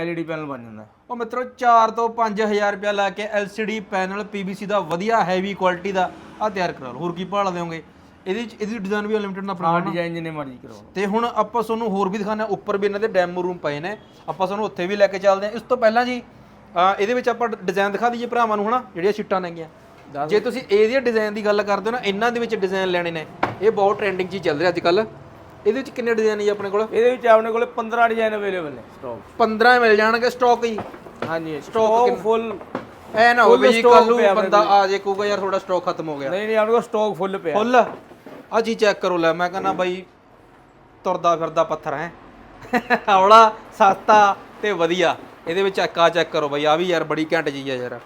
LED ਪੈਨਲ ਬਣ ਜਾਂਦਾ। ਉਹ ਮਿੱਤਰੋ 4 ਤੋਂ 5000 ਰੁਪਇਆ ਲਾ ਕੇ LCD ਪੈਨਲ PVC ਦਾ ਵਧੀਆ ਹੈਵੀ ਕੁਆਲਿਟੀ ਦਾ ਆ ਤਿਆਰ ਕਰਾ ਲਓ। ਹੋਰ ਕੀ ਭਾਲ ਦਿਓਗੇ? ਇਹਦੇ ਇਹਦੀ ਡਿਜ਼ਾਈਨ ਵੀ ਅਨਲਿਮਿਟਡ ਨਾ ਆਪਣਾ ਡਿਜ਼ਾਈਨ ਜਿੰਨੇ ਮਰਜ਼ੀ ਕਰਾਓ। ਤੇ ਹੁਣ ਆਪਾਂ ਤੁਹਾਨੂੰ ਹੋਰ ਵੀ ਦਿਖਾਣਾ ਉੱਪਰ ਵੀ ਇਹਨਾਂ ਦੇ ਡੈਮੋ ਰੂਮ ਪਏ ਨੇ। ਆਪਾਂ ਤੁਹਾਨੂੰ ਉੱਥੇ ਵੀ ਲੈ ਕੇ ਚੱਲਦੇ ਹਾਂ। ਇਸ ਤੋਂ ਪਹਿਲਾਂ ਜੀ ਇਹਦੇ ਵਿੱਚ ਆਪਾਂ ਡਿਜ਼ਾਈਨ ਦਿਖਾ ਦਈਏ ਭਰਾਵਾਂ ਨੂੰ ਹਨਾ? ਜਿਹੜੀਆਂ ਸ਼ੀਟਾਂ ਨੇਗੀਆਂ। ਜੇ ਤੁਸੀਂ ਇਹਦੀ ਡਿਜ਼ਾਈਨ ਦੀ ਗੱਲ ਕਰਦੇ ਹੋ ਨਾ ਇਹਨਾਂ ਦੇ ਵਿੱਚ ਡਿਜ਼ਾਈਨ ਲੈਣੇ ਨੇ। ਇਹ ਬਹੁਤ ਟ੍ਰੈਂਡਿੰਗ 'ਚ ਹੀ ਚੱਲ ਰਿਹਾ ਅੱਜ ਕੱਲ ਇਹਦੇ ਵਿੱਚ ਕਿੰਨੇ ਡਿਜ਼ਾਈਨ ਨੇ ਜੀ ਆਪਣੇ ਕੋਲ? ਇਹਦੇ ਵਿੱਚ ਆਪਣੇ ਕੋਲੇ 15 ਡਿਜ਼ਾਈਨ ਅਵੇਲੇਬਲ ਨੇ ਸਟਾਕ 15 ਮਿਲ ਜਾਣਗੇ ਸਟਾਕ ਹੀ। ਹਾਂਜੀ ਸਟਾਕ ਫੁੱਲ ਐ ਨਾ ਹੋਵੇ ਜੀ ਕੱਲ ਨੂੰ ਬੰਦਾ ਆ ਜੇ ਕਹੂਗਾ ਯਾਰ ਤੁਹਾਡਾ ਸਟਾਕ ਖਤਮ ਹੋ ਗਿਆ। ਨਹੀਂ ਨਹੀਂ ਆਪਣੇ ਕੋਲ ਸਟਾਕ ਫੁੱਲ ਪਿਆ। ਫੁੱਲ ਆ ਜੀ ਚੈੱਕ ਕਰੋ ਲੈ ਮੈਂ ਕਹਿੰਦਾ ਬਾਈ ਤੁਰਦਾ ਫਿਰਦਾ ਪੱਥਰ ਹੈ। ਹੌਲਾ ਸਸਤਾ ਤੇ ਵਧੀਆ। ਇਹਦੇ ਵਿੱਚ ਆ ਚੈੱਕ ਕਰੋ ਬਾਈ ਆ ਵੀ ਯਾਰ ਬੜੀ ਘੈਂਟ ਚੀਜ਼ ਆ ਯਾਰ।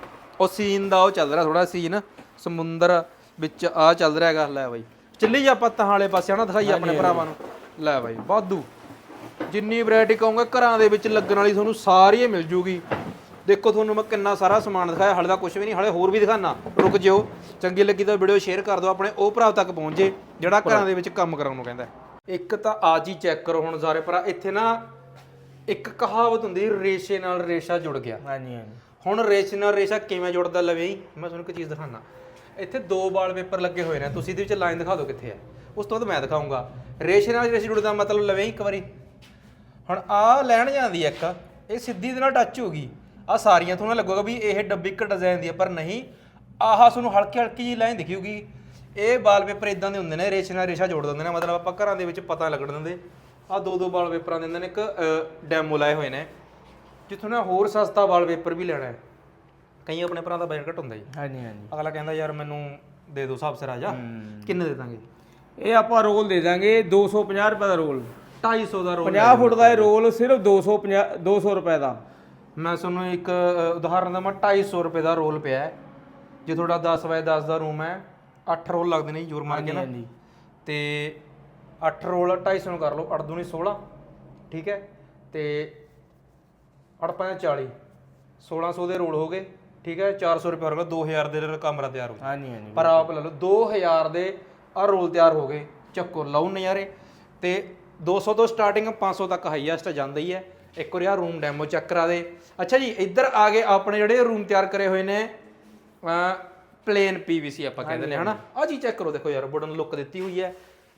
ਉਹ ਸੀਨ ਦਾ ਉਹ ਚੱਲ ਰਿਹਾ ਥੋੜਾ ਸੀਨ ਸਮੁੰਦਰ ਵਿੱਚ ਆ ਚੱਲ ਰਿਹਾ ਹੈਗਾ ਲੈ ਬਾਈ। ਚੱਲੀ ਜਾ ਪੱਤਾਂ ਵਾਲੇ ਪਾਸੇ ਹਨਾ ਦਿਖਾਈ ਆਪਣੇ ਭਰਾਵਾਂ ਨੂੰ। ਲੈ ਬਾਈ ਵਾਧੂ। ਜਿੰਨੀ ਵੈਰਾਈਟੀ ਕਹੋਗੇ ਘਰਾਂ ਦੇ ਵਿੱਚ ਲੱਗਣ ਵਾਲੀ ਤੁਹਾਨੂੰ ਸਾਰੀ ਹੀ ਮਿਲ ਜੂਗੀ। ਦੇਖੋ ਤੁਹਾਨੂੰ ਮੈਂ ਕਿੰਨਾ ਸਾਰਾ ਸਮਾਨ ਦਿਖਾਇਆ ਹਲੇ ਤਾਂ ਕੁਝ ਵੀ ਨਹੀਂ ਹਲੇ ਹੋਰ ਵੀ ਦਿਖਾਣਾ ਰੁਕ ਜਿਓ ਚੰਗੀ ਲੱਗੀ ਤਾਂ ਵੀਡੀਓ ਸ਼ੇਅਰ ਕਰ ਦਿਓ ਆਪਣੇ ਉਹ ਭਰਾ ਤੱਕ ਪਹੁੰਚ ਜੇ ਜਿਹੜਾ ਘਰਾਂ ਦੇ ਵਿੱਚ ਕੰਮ ਕਰਾਉਣ ਨੂੰ ਕਹਿੰਦਾ। ਇੱਕ ਤਾਂ ਆਜ ਹੀ ਚੈੱਕ ਕਰੋ ਹੁਣ ਸਾਰੇ ਭਰਾ ਇੱਥੇ ਨਾ ਇੱਕ ਕਹਾਵਤ ਹੁੰਦੀ ਰੇਸ਼ੇ ਨਾਲ ਰੇਸ਼ਾ ਜੁੜ ਗਿਆ। ਹਾਂਜੀ ਹਾਂਜੀ। ਹੁਣ ਰੇਸ਼ੇ ਨਾਲ ਰੇਸ਼ਾ ਕਿਵੇਂ ਜੁੜਦਾ ਲਵੇ ਹੀ ਮੈਂ ਤੁਹਾਨੂੰ ਇੱਕ ਚੀਜ਼ ਦਿਖਾਣਾ ਇੱਥੇ ਦੋ ਵਾਲ ਪੇਪਰ ਲੱਗੇ ਹੋਏ ਨੇ, ਤੁਸੀਂ ਇਹਦੇ ਵਿੱਚ ਲਾਈਨ ਦਿਖਾ ਦਿਓ ਕਿੱਥੇ ਹੈ ਉਸ ਤੋਂ ਬਾਅਦ ਮੈਂ ਦਿਖਾਉਂਗਾ। ਰੇਸ਼ੇ ਨਾਲ ਰੇਸ਼ਾ ਜੁੜਦਾ ਮਤਲਬ ਲਵੇ ਇੱਕ ਵਾਰੀ। ਹੁਣ ਆ ਲੈਣ ਜਾਂਦੀ ਹੈ ਇੱਕ, ਇਹ ਸਿੱਧੀ ਦੇ ਨਾਲ ਟੱਚ ਹੋ ਗਈ। ਆ ਸਾਰੀਆਂ ਤੁਹਾਨੂੰ ਲੱਗੂਗਾ ਵੀ ਇਹ ਡੱਬੀ ਇੱਕ ਡਿਜ਼ਾਈਨ ਦੀ ਹੈ ਪਰ ਨਹੀਂ। ਆਹ ਤੁਹਾਨੂੰ ਹਲਕੀ ਹਲਕੀ ਜੀ ਲਾਈਨ ਦਿਖੂਗੀ। ਇਹ ਵਾਲਪੇਪਰ ਇਦਾਂ ਦੇ ਹੁੰਦੇ ਨੇ, ਰੇਸ਼ੇ ਨਾਲ ਰੇਸ਼ਾ ਜੋੜ ਦਿੰਦੇ ਨੇ, ਮਤਲਬ ਆਪਾਂ ਘਰਾਂ ਦੇ ਵਿੱਚ ਪਤਾ ਲੱਗਣ ਦਿੰਦੇ। ਆ ਦੋ ਦੋ ਵਾਲਪੇਪਰਾਂ ਦੇ ਦਿੰਦੇ ਨੇ ਇੱਕ ਡੈਮੋ ਲਾਏ ਹੋਏ ਨੇ। ਜਿੱਥੋਂ ਨਾ ਹੋਰ ਸਸਤਾ ਵਾਲਪੇਪਰ ਵੀ ਲੈਣਾ ਹੈ। ਕਈ ਆਪਣੇ ਭਰਾ ਦਾ ਬਜਟ ਘੱਟ ਹੁੰਦਾ ਜੀ। ਹਾਂਜੀ ਹਾਂਜੀ। ਅਗਲਾ ਕਹਿੰਦਾ ਯਾਰ ਮੈਨੂੰ ਦੇ ਦਿਓ ਹਿਸਾਬ ਸਿਰ ਜਾ। ਕਿੰਨੇ ਦੇ ਦਾਂਗੇ? ਇਹ ਆਪਾਂ ਰੋਲ ਦੇ ਦਾਂਗੇ 250 ਰੁਪਏ ਦਾ ਰੋਲ। 250 ਦਾ ਰੋਲ 50 ਫੁੱਟ ਦਾ ਇਹ ਰੋਲ ਸਿਰਫ 250 200 ਰੁਪਏ ਦਾ। ਮੈਂ ਤੁਹਾਨੂੰ ਇੱਕ ਉਦਾਹਰਨ ਦਵਾਂ। 250 ਰੁਪਏ ਦਾ ਰੋਲ ਪਿਆ ਹੈ। ਜੇ ਤੁਹਾਡਾ 10 ਬਾਏ 10 ਦਾ ਰੂਮ ਹੈ 8 ਰੋਲ ਲੱਗਦੇ ਨੇ ਜੋਰ ਮਾਰ ਕੇ ਨਾ। ਤੇ 8 ਰੋਲ 250 ਨੂੰ ਕਰ ਲਓ 8 ਦੂਣੀ 16 ਠੀਕ ਹੈ? ਤੇ 8 ਪੰਜ 40 1600 ਦੇ ਰੋਲ ਹੋ ਗਏ ਠੀਕ ਹੈ 400 ਰੁਪਏ ਹੋਗਾ 2000 ਦੇ ਨਾਲ ਕਮਰਾ ਤਿਆਰ ਹੋ ਹਾਂਜੀ ਹਾਂਜੀ ਪਰ ਆਪ ਲੈ ਲਓ 2000 ਦੇ ਆ ਰੋਲ ਤਿਆਰ ਹੋ ਗਏ ਚੱਕੋ ਲਓ ਨਜ਼ਾਰੇ। ਤੇ 200 ਤੋਂ ਸਟਾਰਟਿੰਗ 500 ਤੱਕ ਹਾਈਐਸਟ ਜਾਂਦਾ ਹੀ ਹੈ। ਇੱਕ ਵਾਰੀ ਆ ਰੂਮ ਡੈਮੋ ਚੈੱਕ ਕਰਾ ਦੇ। ਅੱਛਾ ਜੀ ਇੱਧਰ ਆ ਗਏ ਆਪਣੇ ਜਿਹੜੇ ਰੂਮ ਤਿਆਰ ਕਰੇ ਹੋਏ ਨੇ ਪਲੇਨ ਪੀਵੀਸੀ ਆਪਾਂ ਕਹਿੰਦੇ ਨੇ ਹਨਾ? ਆ ਜੀ ਚੈੱਕ ਕਰੋ ਦੇਖੋ ਯਾਰ ਵੁਡਨ ਲੁੱਕ ਦਿੱਤੀ ਹੋਈ ਹੈ।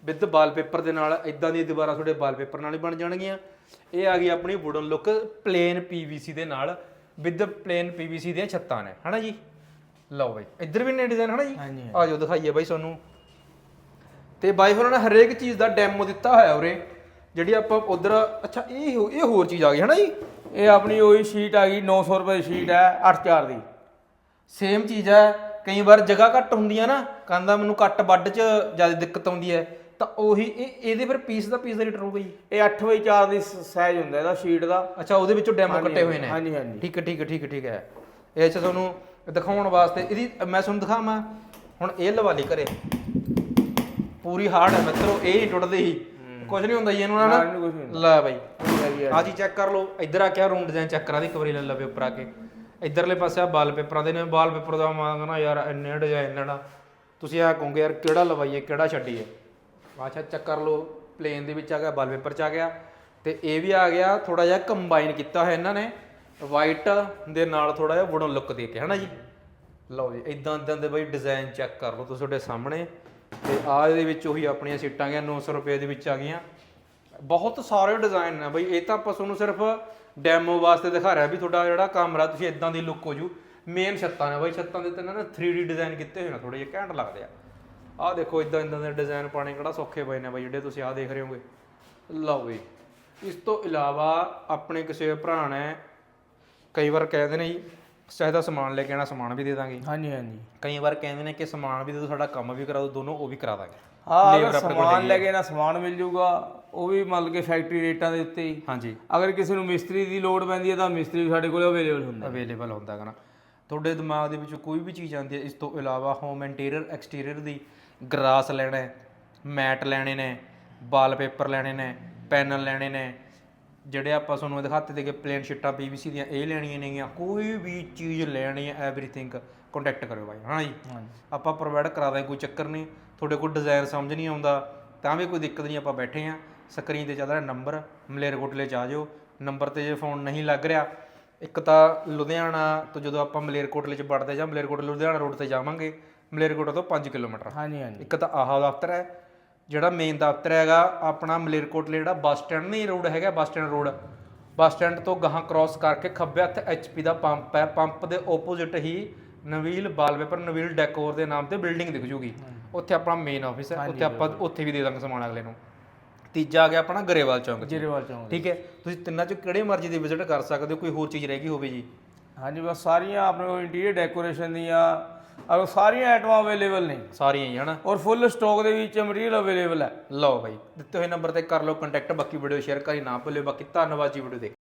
ਵਿਦ ਵਾਲਪੇਪਰ ਦੇ ਨਾਲ ਇਦਾਂ ਦੀਆਂ ਦੀਵਾਰਾਂ ਤੁਹਾਡੇ ਵਾਲਪੇਪਰ ਨਾਲ ਹੀ ਬਣ ਜਾਣਗੀਆਂ। ਇਹ ਆ ਗਈ ਆਪਣੀ ਵੁਡਨ ਲੁੱਕ ਪਲੇਨ ਪੀਵੀਸੀ ਦੇ ਨਾਲ ਵਿਦ ਪਲੇਨ ਪੀਵੀਸੀ ਦੀਆਂ ਛੱਤਾਂ ਨੇ। ਹਨਾ ਜੀ? ਲਓ ਬਾਈ ਇੱਧਰ ਵੀ ਨੇ ਡਿਜ਼ਾਈਨ ਹਨਾ ਜੀ? ਆ ਜਾਓ ਦਿਖਾਈਏ ਬਾਈ ਤੁਹਾਨੂੰ। ਤੇ ਬਾਈ ਹੋਰਾਂ ਨੇ ਹਰੇਕ ਚੀਜ਼ ਦਾ ਡੈਮੋ ਦਿੱਤਾ ਹੋਇਆ ਉਰੇ ਜਿਹੜੀ ਆਪਾਂ ਉਧਰ ਅੱਛਾ ਇਹ ਇਹ ਹੋਰ ਚੀਜ਼ ਆ ਗਈ ਹਨਾ ਜੀ? ਇਹ ਆਪਣੀ ਉਹੀ ਸ਼ੀਟ ਆ ਗਈ 900 ਰੁਪਏ ਦੀ ਸ਼ੀਟ ਹੈ 8-4 ਦੀ। ਸੇਮ ਚੀਜ਼ ਹੈ ਕਈ ਵਾਰ ਜਗ੍ਹਾ ਘੱਟ ਹੁੰਦੀ ਹੈ ਨਾ ਕਹਿੰਦਾ ਮੈਨੂੰ ਕੱਟ ਵੱਡ 'ਚ ਜ਼ਿਆਦਾ ਦਿੱਕਤ ਆਉਂਦੀ ਹੈ। ਤਾਂ ਉਹੀ ਇਹ ਇਹਦੇ ਫਿਰ ਪੀਸ ਦਾ ਪੀਸ ਦਾ ਰੇਟ ਹੋਊਗਾ ਜੀ? ਇਹ 8 ਬਾਈ 4 ਦੀ ਸਾਈਜ਼ ਹੁੰਦਾ ਇਹਦਾ ਸ਼ੀਟ ਦਾ। ਅੱਛਾ ਉਹਦੇ ਵਿੱਚੋਂ ਡੈਮੋ ਕੱਟੇ ਹੋਏ ਨੇ? ਹਾਂਜੀ ਹਾਂਜੀ। ਠੀਕ ਹੈ ਠੀਕ ਹੈ ਠੀਕ ਹੈ ਠੀਕ ਹੈ। ਇਹ ਚ ਤੁਹਾਨੂੰ ਦਿਖਾਉਣ ਵਾਸਤੇ ਇਹਦੀ ਮੈਂ ਤੁਹਾਨੂੰ ਦਿਖਾਵਾਂ। ਹੁਣ ਇਹ ਲਵਾਲੀ ਘਰੇ। ਪੂਰੀ ਹਾਰਡ ਹੈ ਮਿੱਤਰੋ ਇਹ ਨਹੀਂ ਟੁੱਟਦੀ। ਹੀ। ਕੁਝ ਨਹੀਂ ਹੁੰਦਾ ਜੀ ਇਹਨੂੰ ਨਾ, ਲੈ ਬਾਈ। ਆ ਜੀ ਚੈੱਕ ਕਰ ਲਓ। ਇੱਧਰ ਆ ਕਿਆ ਰੂਮ ਡਿਜ਼ਾਈਨ ਚੈੱਕ ਕਰਾ ਦੀ ਇੱਕ ਵਾਰੀ ਲੈ ਲਵੇ ਉੱਪਰ ਆ ਕੇ। ਇੱਧਰਲੇ ਪਾਸੇ ਆ ਵਾਲ ਪੇਪਰਾਂ ਦੇ ਨੇ ਵਾਲ ਪੇਪਰ ਦਾ ਮੰਗਣਾ ਯਾਰ ਇੰਨੇ ਡਿਜ਼ਾਈਨ ਲੈਣਾ ਤੁਸੀਂ ਆ ਕਹੋਗੇ ਯਾਰ ਕਿਹੜਾ ਲਵਾਈਏ ਕਿਹੜਾ ਛੱਡੀਏ? ਅੱਛਾ ਚੈੱਕ ਕਰ ਲਓ ਪਲੇਨ ਦੇ ਵਿੱਚ ਆ ਗਿਆ ਵਾਲ ਪੇਪਰ ਚ ਆ ਗਿਆ। ਤੇ ਇਹ ਵੀ ਆ ਗਿਆ ਥੋੜਾ ਜਿਹਾ ਕੰਬਾਈਨ ਕੀਤਾ ਹੋਇਆ ਇਹਨਾਂ ਨੇ। ਵਾਈਟ ਦੇ ਨਾਲ ਥੋੜਾ ਜਿਹਾ ਵੁਡਨ ਲੁੱਕ ਦੇ ਕੇ ਹਨਾ ਜੀ? ਲਓ ਜੀ ਇਦਾਂ ਇਦਾਂ ਦੇ ਬਈ ਡਿਜ਼ਾਈਨ ਚੈੱਕ ਕਰ ਲਓ ਤੁਸੀਂ ਤੁਹਾਡੇ ਸਾਹਮਣੇ। ਤੇ ਆ ਇਹਦੇ ਵਿੱਚ ਉਹੀ ਆਪਣੀਆਂ ਸੀਟਾਂ ਗਿਆ 900 ਰੁਪਏ ਦੇ ਵਿੱਚ ਆ ਗਈਆਂ। ਬਹੁਤ ਸਾਰੇ ਡਿਜ਼ਾਈਨ ਨੇ ਬਈ, ਇਹ ਤਾਂ ਆਪਾਂ ਤੁਹਾਨੂੰ ਸਿਰਫ ਡੈਮੋ ਵਾਸਤੇ ਦਿਖਾ ਰਿਹਾ ਵੀ ਤੁਹਾਡਾ ਜਿਹੜਾ ਕਮਰਾ ਤੁਸੀਂ ਇਦਾਂ ਦੀ ਲੁੱਕ ਹੋ ਜੂ। ਮੇਨ ਛੱਤਾਂ ਨੇ ਬਈ, ਛੱਤਾਂ ਦੇ ਤੇ ਨਾ 3D ਡਿਜ਼ਾਈਨ ਕੀਤੇ ਹੋਏ ਨੇ ਥੋੜੇ ਜਿਹੇ ਘੈਂਟ ਲੱਗਦੇ ਆ। ਆਹ ਦੇਖੋ ਇਦਾਂ ਇਦਾਂ ਦੇ ਡਿਜ਼ਾਈਨ ਪਾਣੇ ਕਿਹੜਾ ਸੌਖੇ ਪਏ ਨੇ ਬਈ ਜਿਹੜੇ ਤੁਸੀਂ ਆਹ ਦੇਖ ਰਹੇ ਹੋਗੇ ਲਓ ਬਈ ਇਸ ਤੋਂ ਇਲਾਵਾ ਆਪਣੇ ਕਿਸੇ ਭਰਾ ਨੇ ਕਈ ਵਾਰ ਕਹਿੰਦੇ ਨੇ ਜੀ ਚਾਹੀਦਾ ਸਮਾਨ ਲੈ ਕੇ ਆਣਾ ਸਮਾਨ ਵੀ ਦੇ ਦਾਂਗੇ। ਹਾਂਜੀ ਹਾਂਜੀ। ਕਈ ਵਾਰ ਕਹਿੰਦੇ ਨੇ ਕਿ ਸਮਾਨ ਵੀ ਦੇ ਦਿਓ ਸਾਡਾ ਕੰਮ ਵੀ ਕਰਾ ਦਿਓ ਦੋਨੋਂ ਉਹ ਵੀ ਕਰਾ ਦਾਂਗੇ। ਹਾਂ ਅਗਰ ਸਮਾਨ ਲੈ ਕੇ ਨਾ ਸਮਾਨ ਮਿਲ ਜੂਗਾ ਉਹ ਵੀ ਮੰਨ ਕੇ ਫੈਕਟਰੀ ਰੇਟਾਂ ਦੇ ਉੱਤੇ ਹੀ। ਹਾਂਜੀ। ਅਗਰ ਕਿਸੇ ਨੂੰ ਮਿਸਤਰੀ ਦੀ ਲੋੜ ਪੈਂਦੀ ਹੈ ਤਾਂ ਮਿਸਤਰੀ ਵੀ ਸਾਡੇ ਕੋਲ ਅਵੇਲੇਬਲ ਹੁੰਦਾ ਅਵੇਲੇਬਲ ਹੁੰਦਾ ਹੈਗਾ ਨਾ। ਤੁਹਾਡੇ ਦਿਮਾਗ ਦੇ ਵਿੱਚ ਕੋਈ ਵੀ ਚੀਜ਼ ਆਉਂਦੀ ਹੈ ਇਸ ਤੋਂ ਇਲਾਵਾ ਹੋਮ ਇੰਟੀਰੀਅਰ ਐਕਸਟੀਰੀਅਰ ਦੀ ਗਰਾਸ ਲੈਣਾ ਮੈਟ ਲੈਣੇ ਨੇ ਵਾਲ ਪੇਪਰ ਲੈਣੇ ਨੇ ਪੈਨਲ ਲੈਣੇ ਨੇ। ਜਿਹੜੇ ਆਪਾਂ ਤੁਹਾਨੂੰ ਦਿਖਾਤੇ ਦੇ ਕੇ ਪਲੇਨ ਸ਼ੀਟਾਂ ਪੀਵੀਸੀ ਦੀਆਂ ਇਹ ਲੈਣੀਆਂ ਨੇਗੀਆਂ ਕੋਈ ਵੀ ਚੀਜ਼ ਲੈਣੀ ਹੈ ਐਵਰੀਥਿੰਗ ਕੰਟੈਕਟ ਕਰਿਓ ਬਾਈ ਹਾਂ ਜੀ? ਆਪਾਂ ਪ੍ਰੋਵਾਈਡ ਕਰਾ ਦਾਂਗੇ ਕੋਈ ਚੱਕਰ ਨਹੀਂ। ਤੁਹਾਡੇ ਕੋਲ ਡਿਜ਼ਾਈਨ ਸਮਝ ਨਹੀਂ ਆਉਂਦਾ ਤਾਂ ਵੀ ਕੋਈ ਦਿੱਕਤ ਨਹੀਂ ਆਪਾਂ ਬੈਠੇ ਆ ਸਕਰੀਨ ਤੇ ਚੱਲ ਰਿਹਾ ਨੰਬਰ ਮਲੇਰਕੋਟਲੇ ਚ ਆ ਜਾਓ। ਨੰਬਰ ਤੇ ਜੇ ਫੋਨ ਨਹੀਂ ਲੱਗ ਰਿਹਾ ਇੱਕ ਤਾਂ ਲੁਧਿਆਣਾ ਤੋਂ ਜਦੋਂ ਆਪਾਂ ਮਲੇਰਕੋਟਲੇ ਚ ਵੜਦੇ ਜਾਂ ਮਲੇਰਕੋਟਲੇ ਲੁਧਿਆਣਾ ਰੋਡ ਤੇ ਜਾਵਾਂਗੇ ਮਲੇਰਕੋਟਲੇ ਤੋਂ 5 ਕਿਲੋਮੀਟਰ। ਹਾਂਜੀ ਹਾਂਜੀ। ਇੱਕ ਤਾਂ ਆਹ ਦਫ਼ਤਰ ਹੈ ਜਿਹੜਾ ਮੇਨ ਦਫ਼ਤਰ ਹੈਗਾ ਆਪਣਾ ਮਲੇਰਕੋਟਲੇ ਜਿਹੜਾ ਬੱਸ ਸਟੈਂਡ ਨਹੀਂ ਰੋਡ ਹੈਗਾ bus stand road. Bus stand ਤੋਂ ਗਾਹਾਂ ਕ੍ਰਾਸ ਕਰਕੇ ਖੱਬੇ ਹੱਥ ਐਚਪੀ ਦਾ ਪੰਪ ਹੈ ਪੰਪ ਦੇ ਆਪੋਜ਼ਿਟ ਹੀ ਨਵੀਲ ਵਾਲਪੇਪਰ ਨਵੀਲ ਡੈਕੋਰ ਦੇ ਨਾਮ ਤੇ ਬਿਲਡਿੰਗ ਦਿਖ ਜੂਗੀ। ਉੱਥੇ ਆਪਣਾ ਮੇਨ ਆਫਿਸ ਹੈ ਉੱਥੇ ਆਪਾਂ ਉੱਥੇ ਵੀ ਦੇ ਦਾਂਗੇ ਸਮਾਨ ਅਗਲੇ ਨੂੰ। ਤੀਜਾ ਆ ਗਿਆ ਆਪਣਾ ਗਰੇਵਾਲ ਚੌਂਕ 'ਚ। ਜੇਰੇਵਾਲ ਚੌਂਕ ਠੀਕ ਹੈ? ਤੁਸੀਂ ਤਿੰਨਾਂ ਚੋਂ ਕਿਹੜੇ ਮਰਜ਼ੀ ਦੀ ਵਿਜ਼ਿਟ ਕਰ ਸਕਦੇ ਹੋ? ਕੋਈ ਹੋਰ ਚੀਜ਼ ਰਹਿ ਗਈ ਹੋਵੇ ਜੀ? ਹਾਂਜੀ ਬਸ ਸਾਰੀਆਂ ਆਪਣੇ ਕੋਲ ਇੰਟੀਰੀਅਰ ਡੈਕੋਰੇਸ਼ਨ ਦੀਆਂ ਔਰ ਸਾਰੀਆਂ ਆਈਟਮਾਂ ਅਵੇਲੇਬਲ ਨੇ। ਸਾਰੀਆਂ ਹੀ ਹਨਾ? ਔਰ ਫੁੱਲ ਸਟਾਕ ਦੇ ਵਿੱਚ ਮਟੀਰੀਅਲ ਅਵੇਲੇਬਲ ਹੈ। ਲਓ ਬਾਈ ਦਿੱਤੇ ਹੋਏ ਨੰਬਰ ਤੇ ਕਰ ਲਓ ਕੰਟੈਕਟ ਬਾਕੀ ਵੀਡੀਓ ਸ਼ੇਅਰ ਕਰੀ ਨਾ ਭੁੱਲਿਓ ਬਾਕੀ ਧੰਨਵਾਦ ਜੀ ਵੀਡੀਓ ਦੇਖ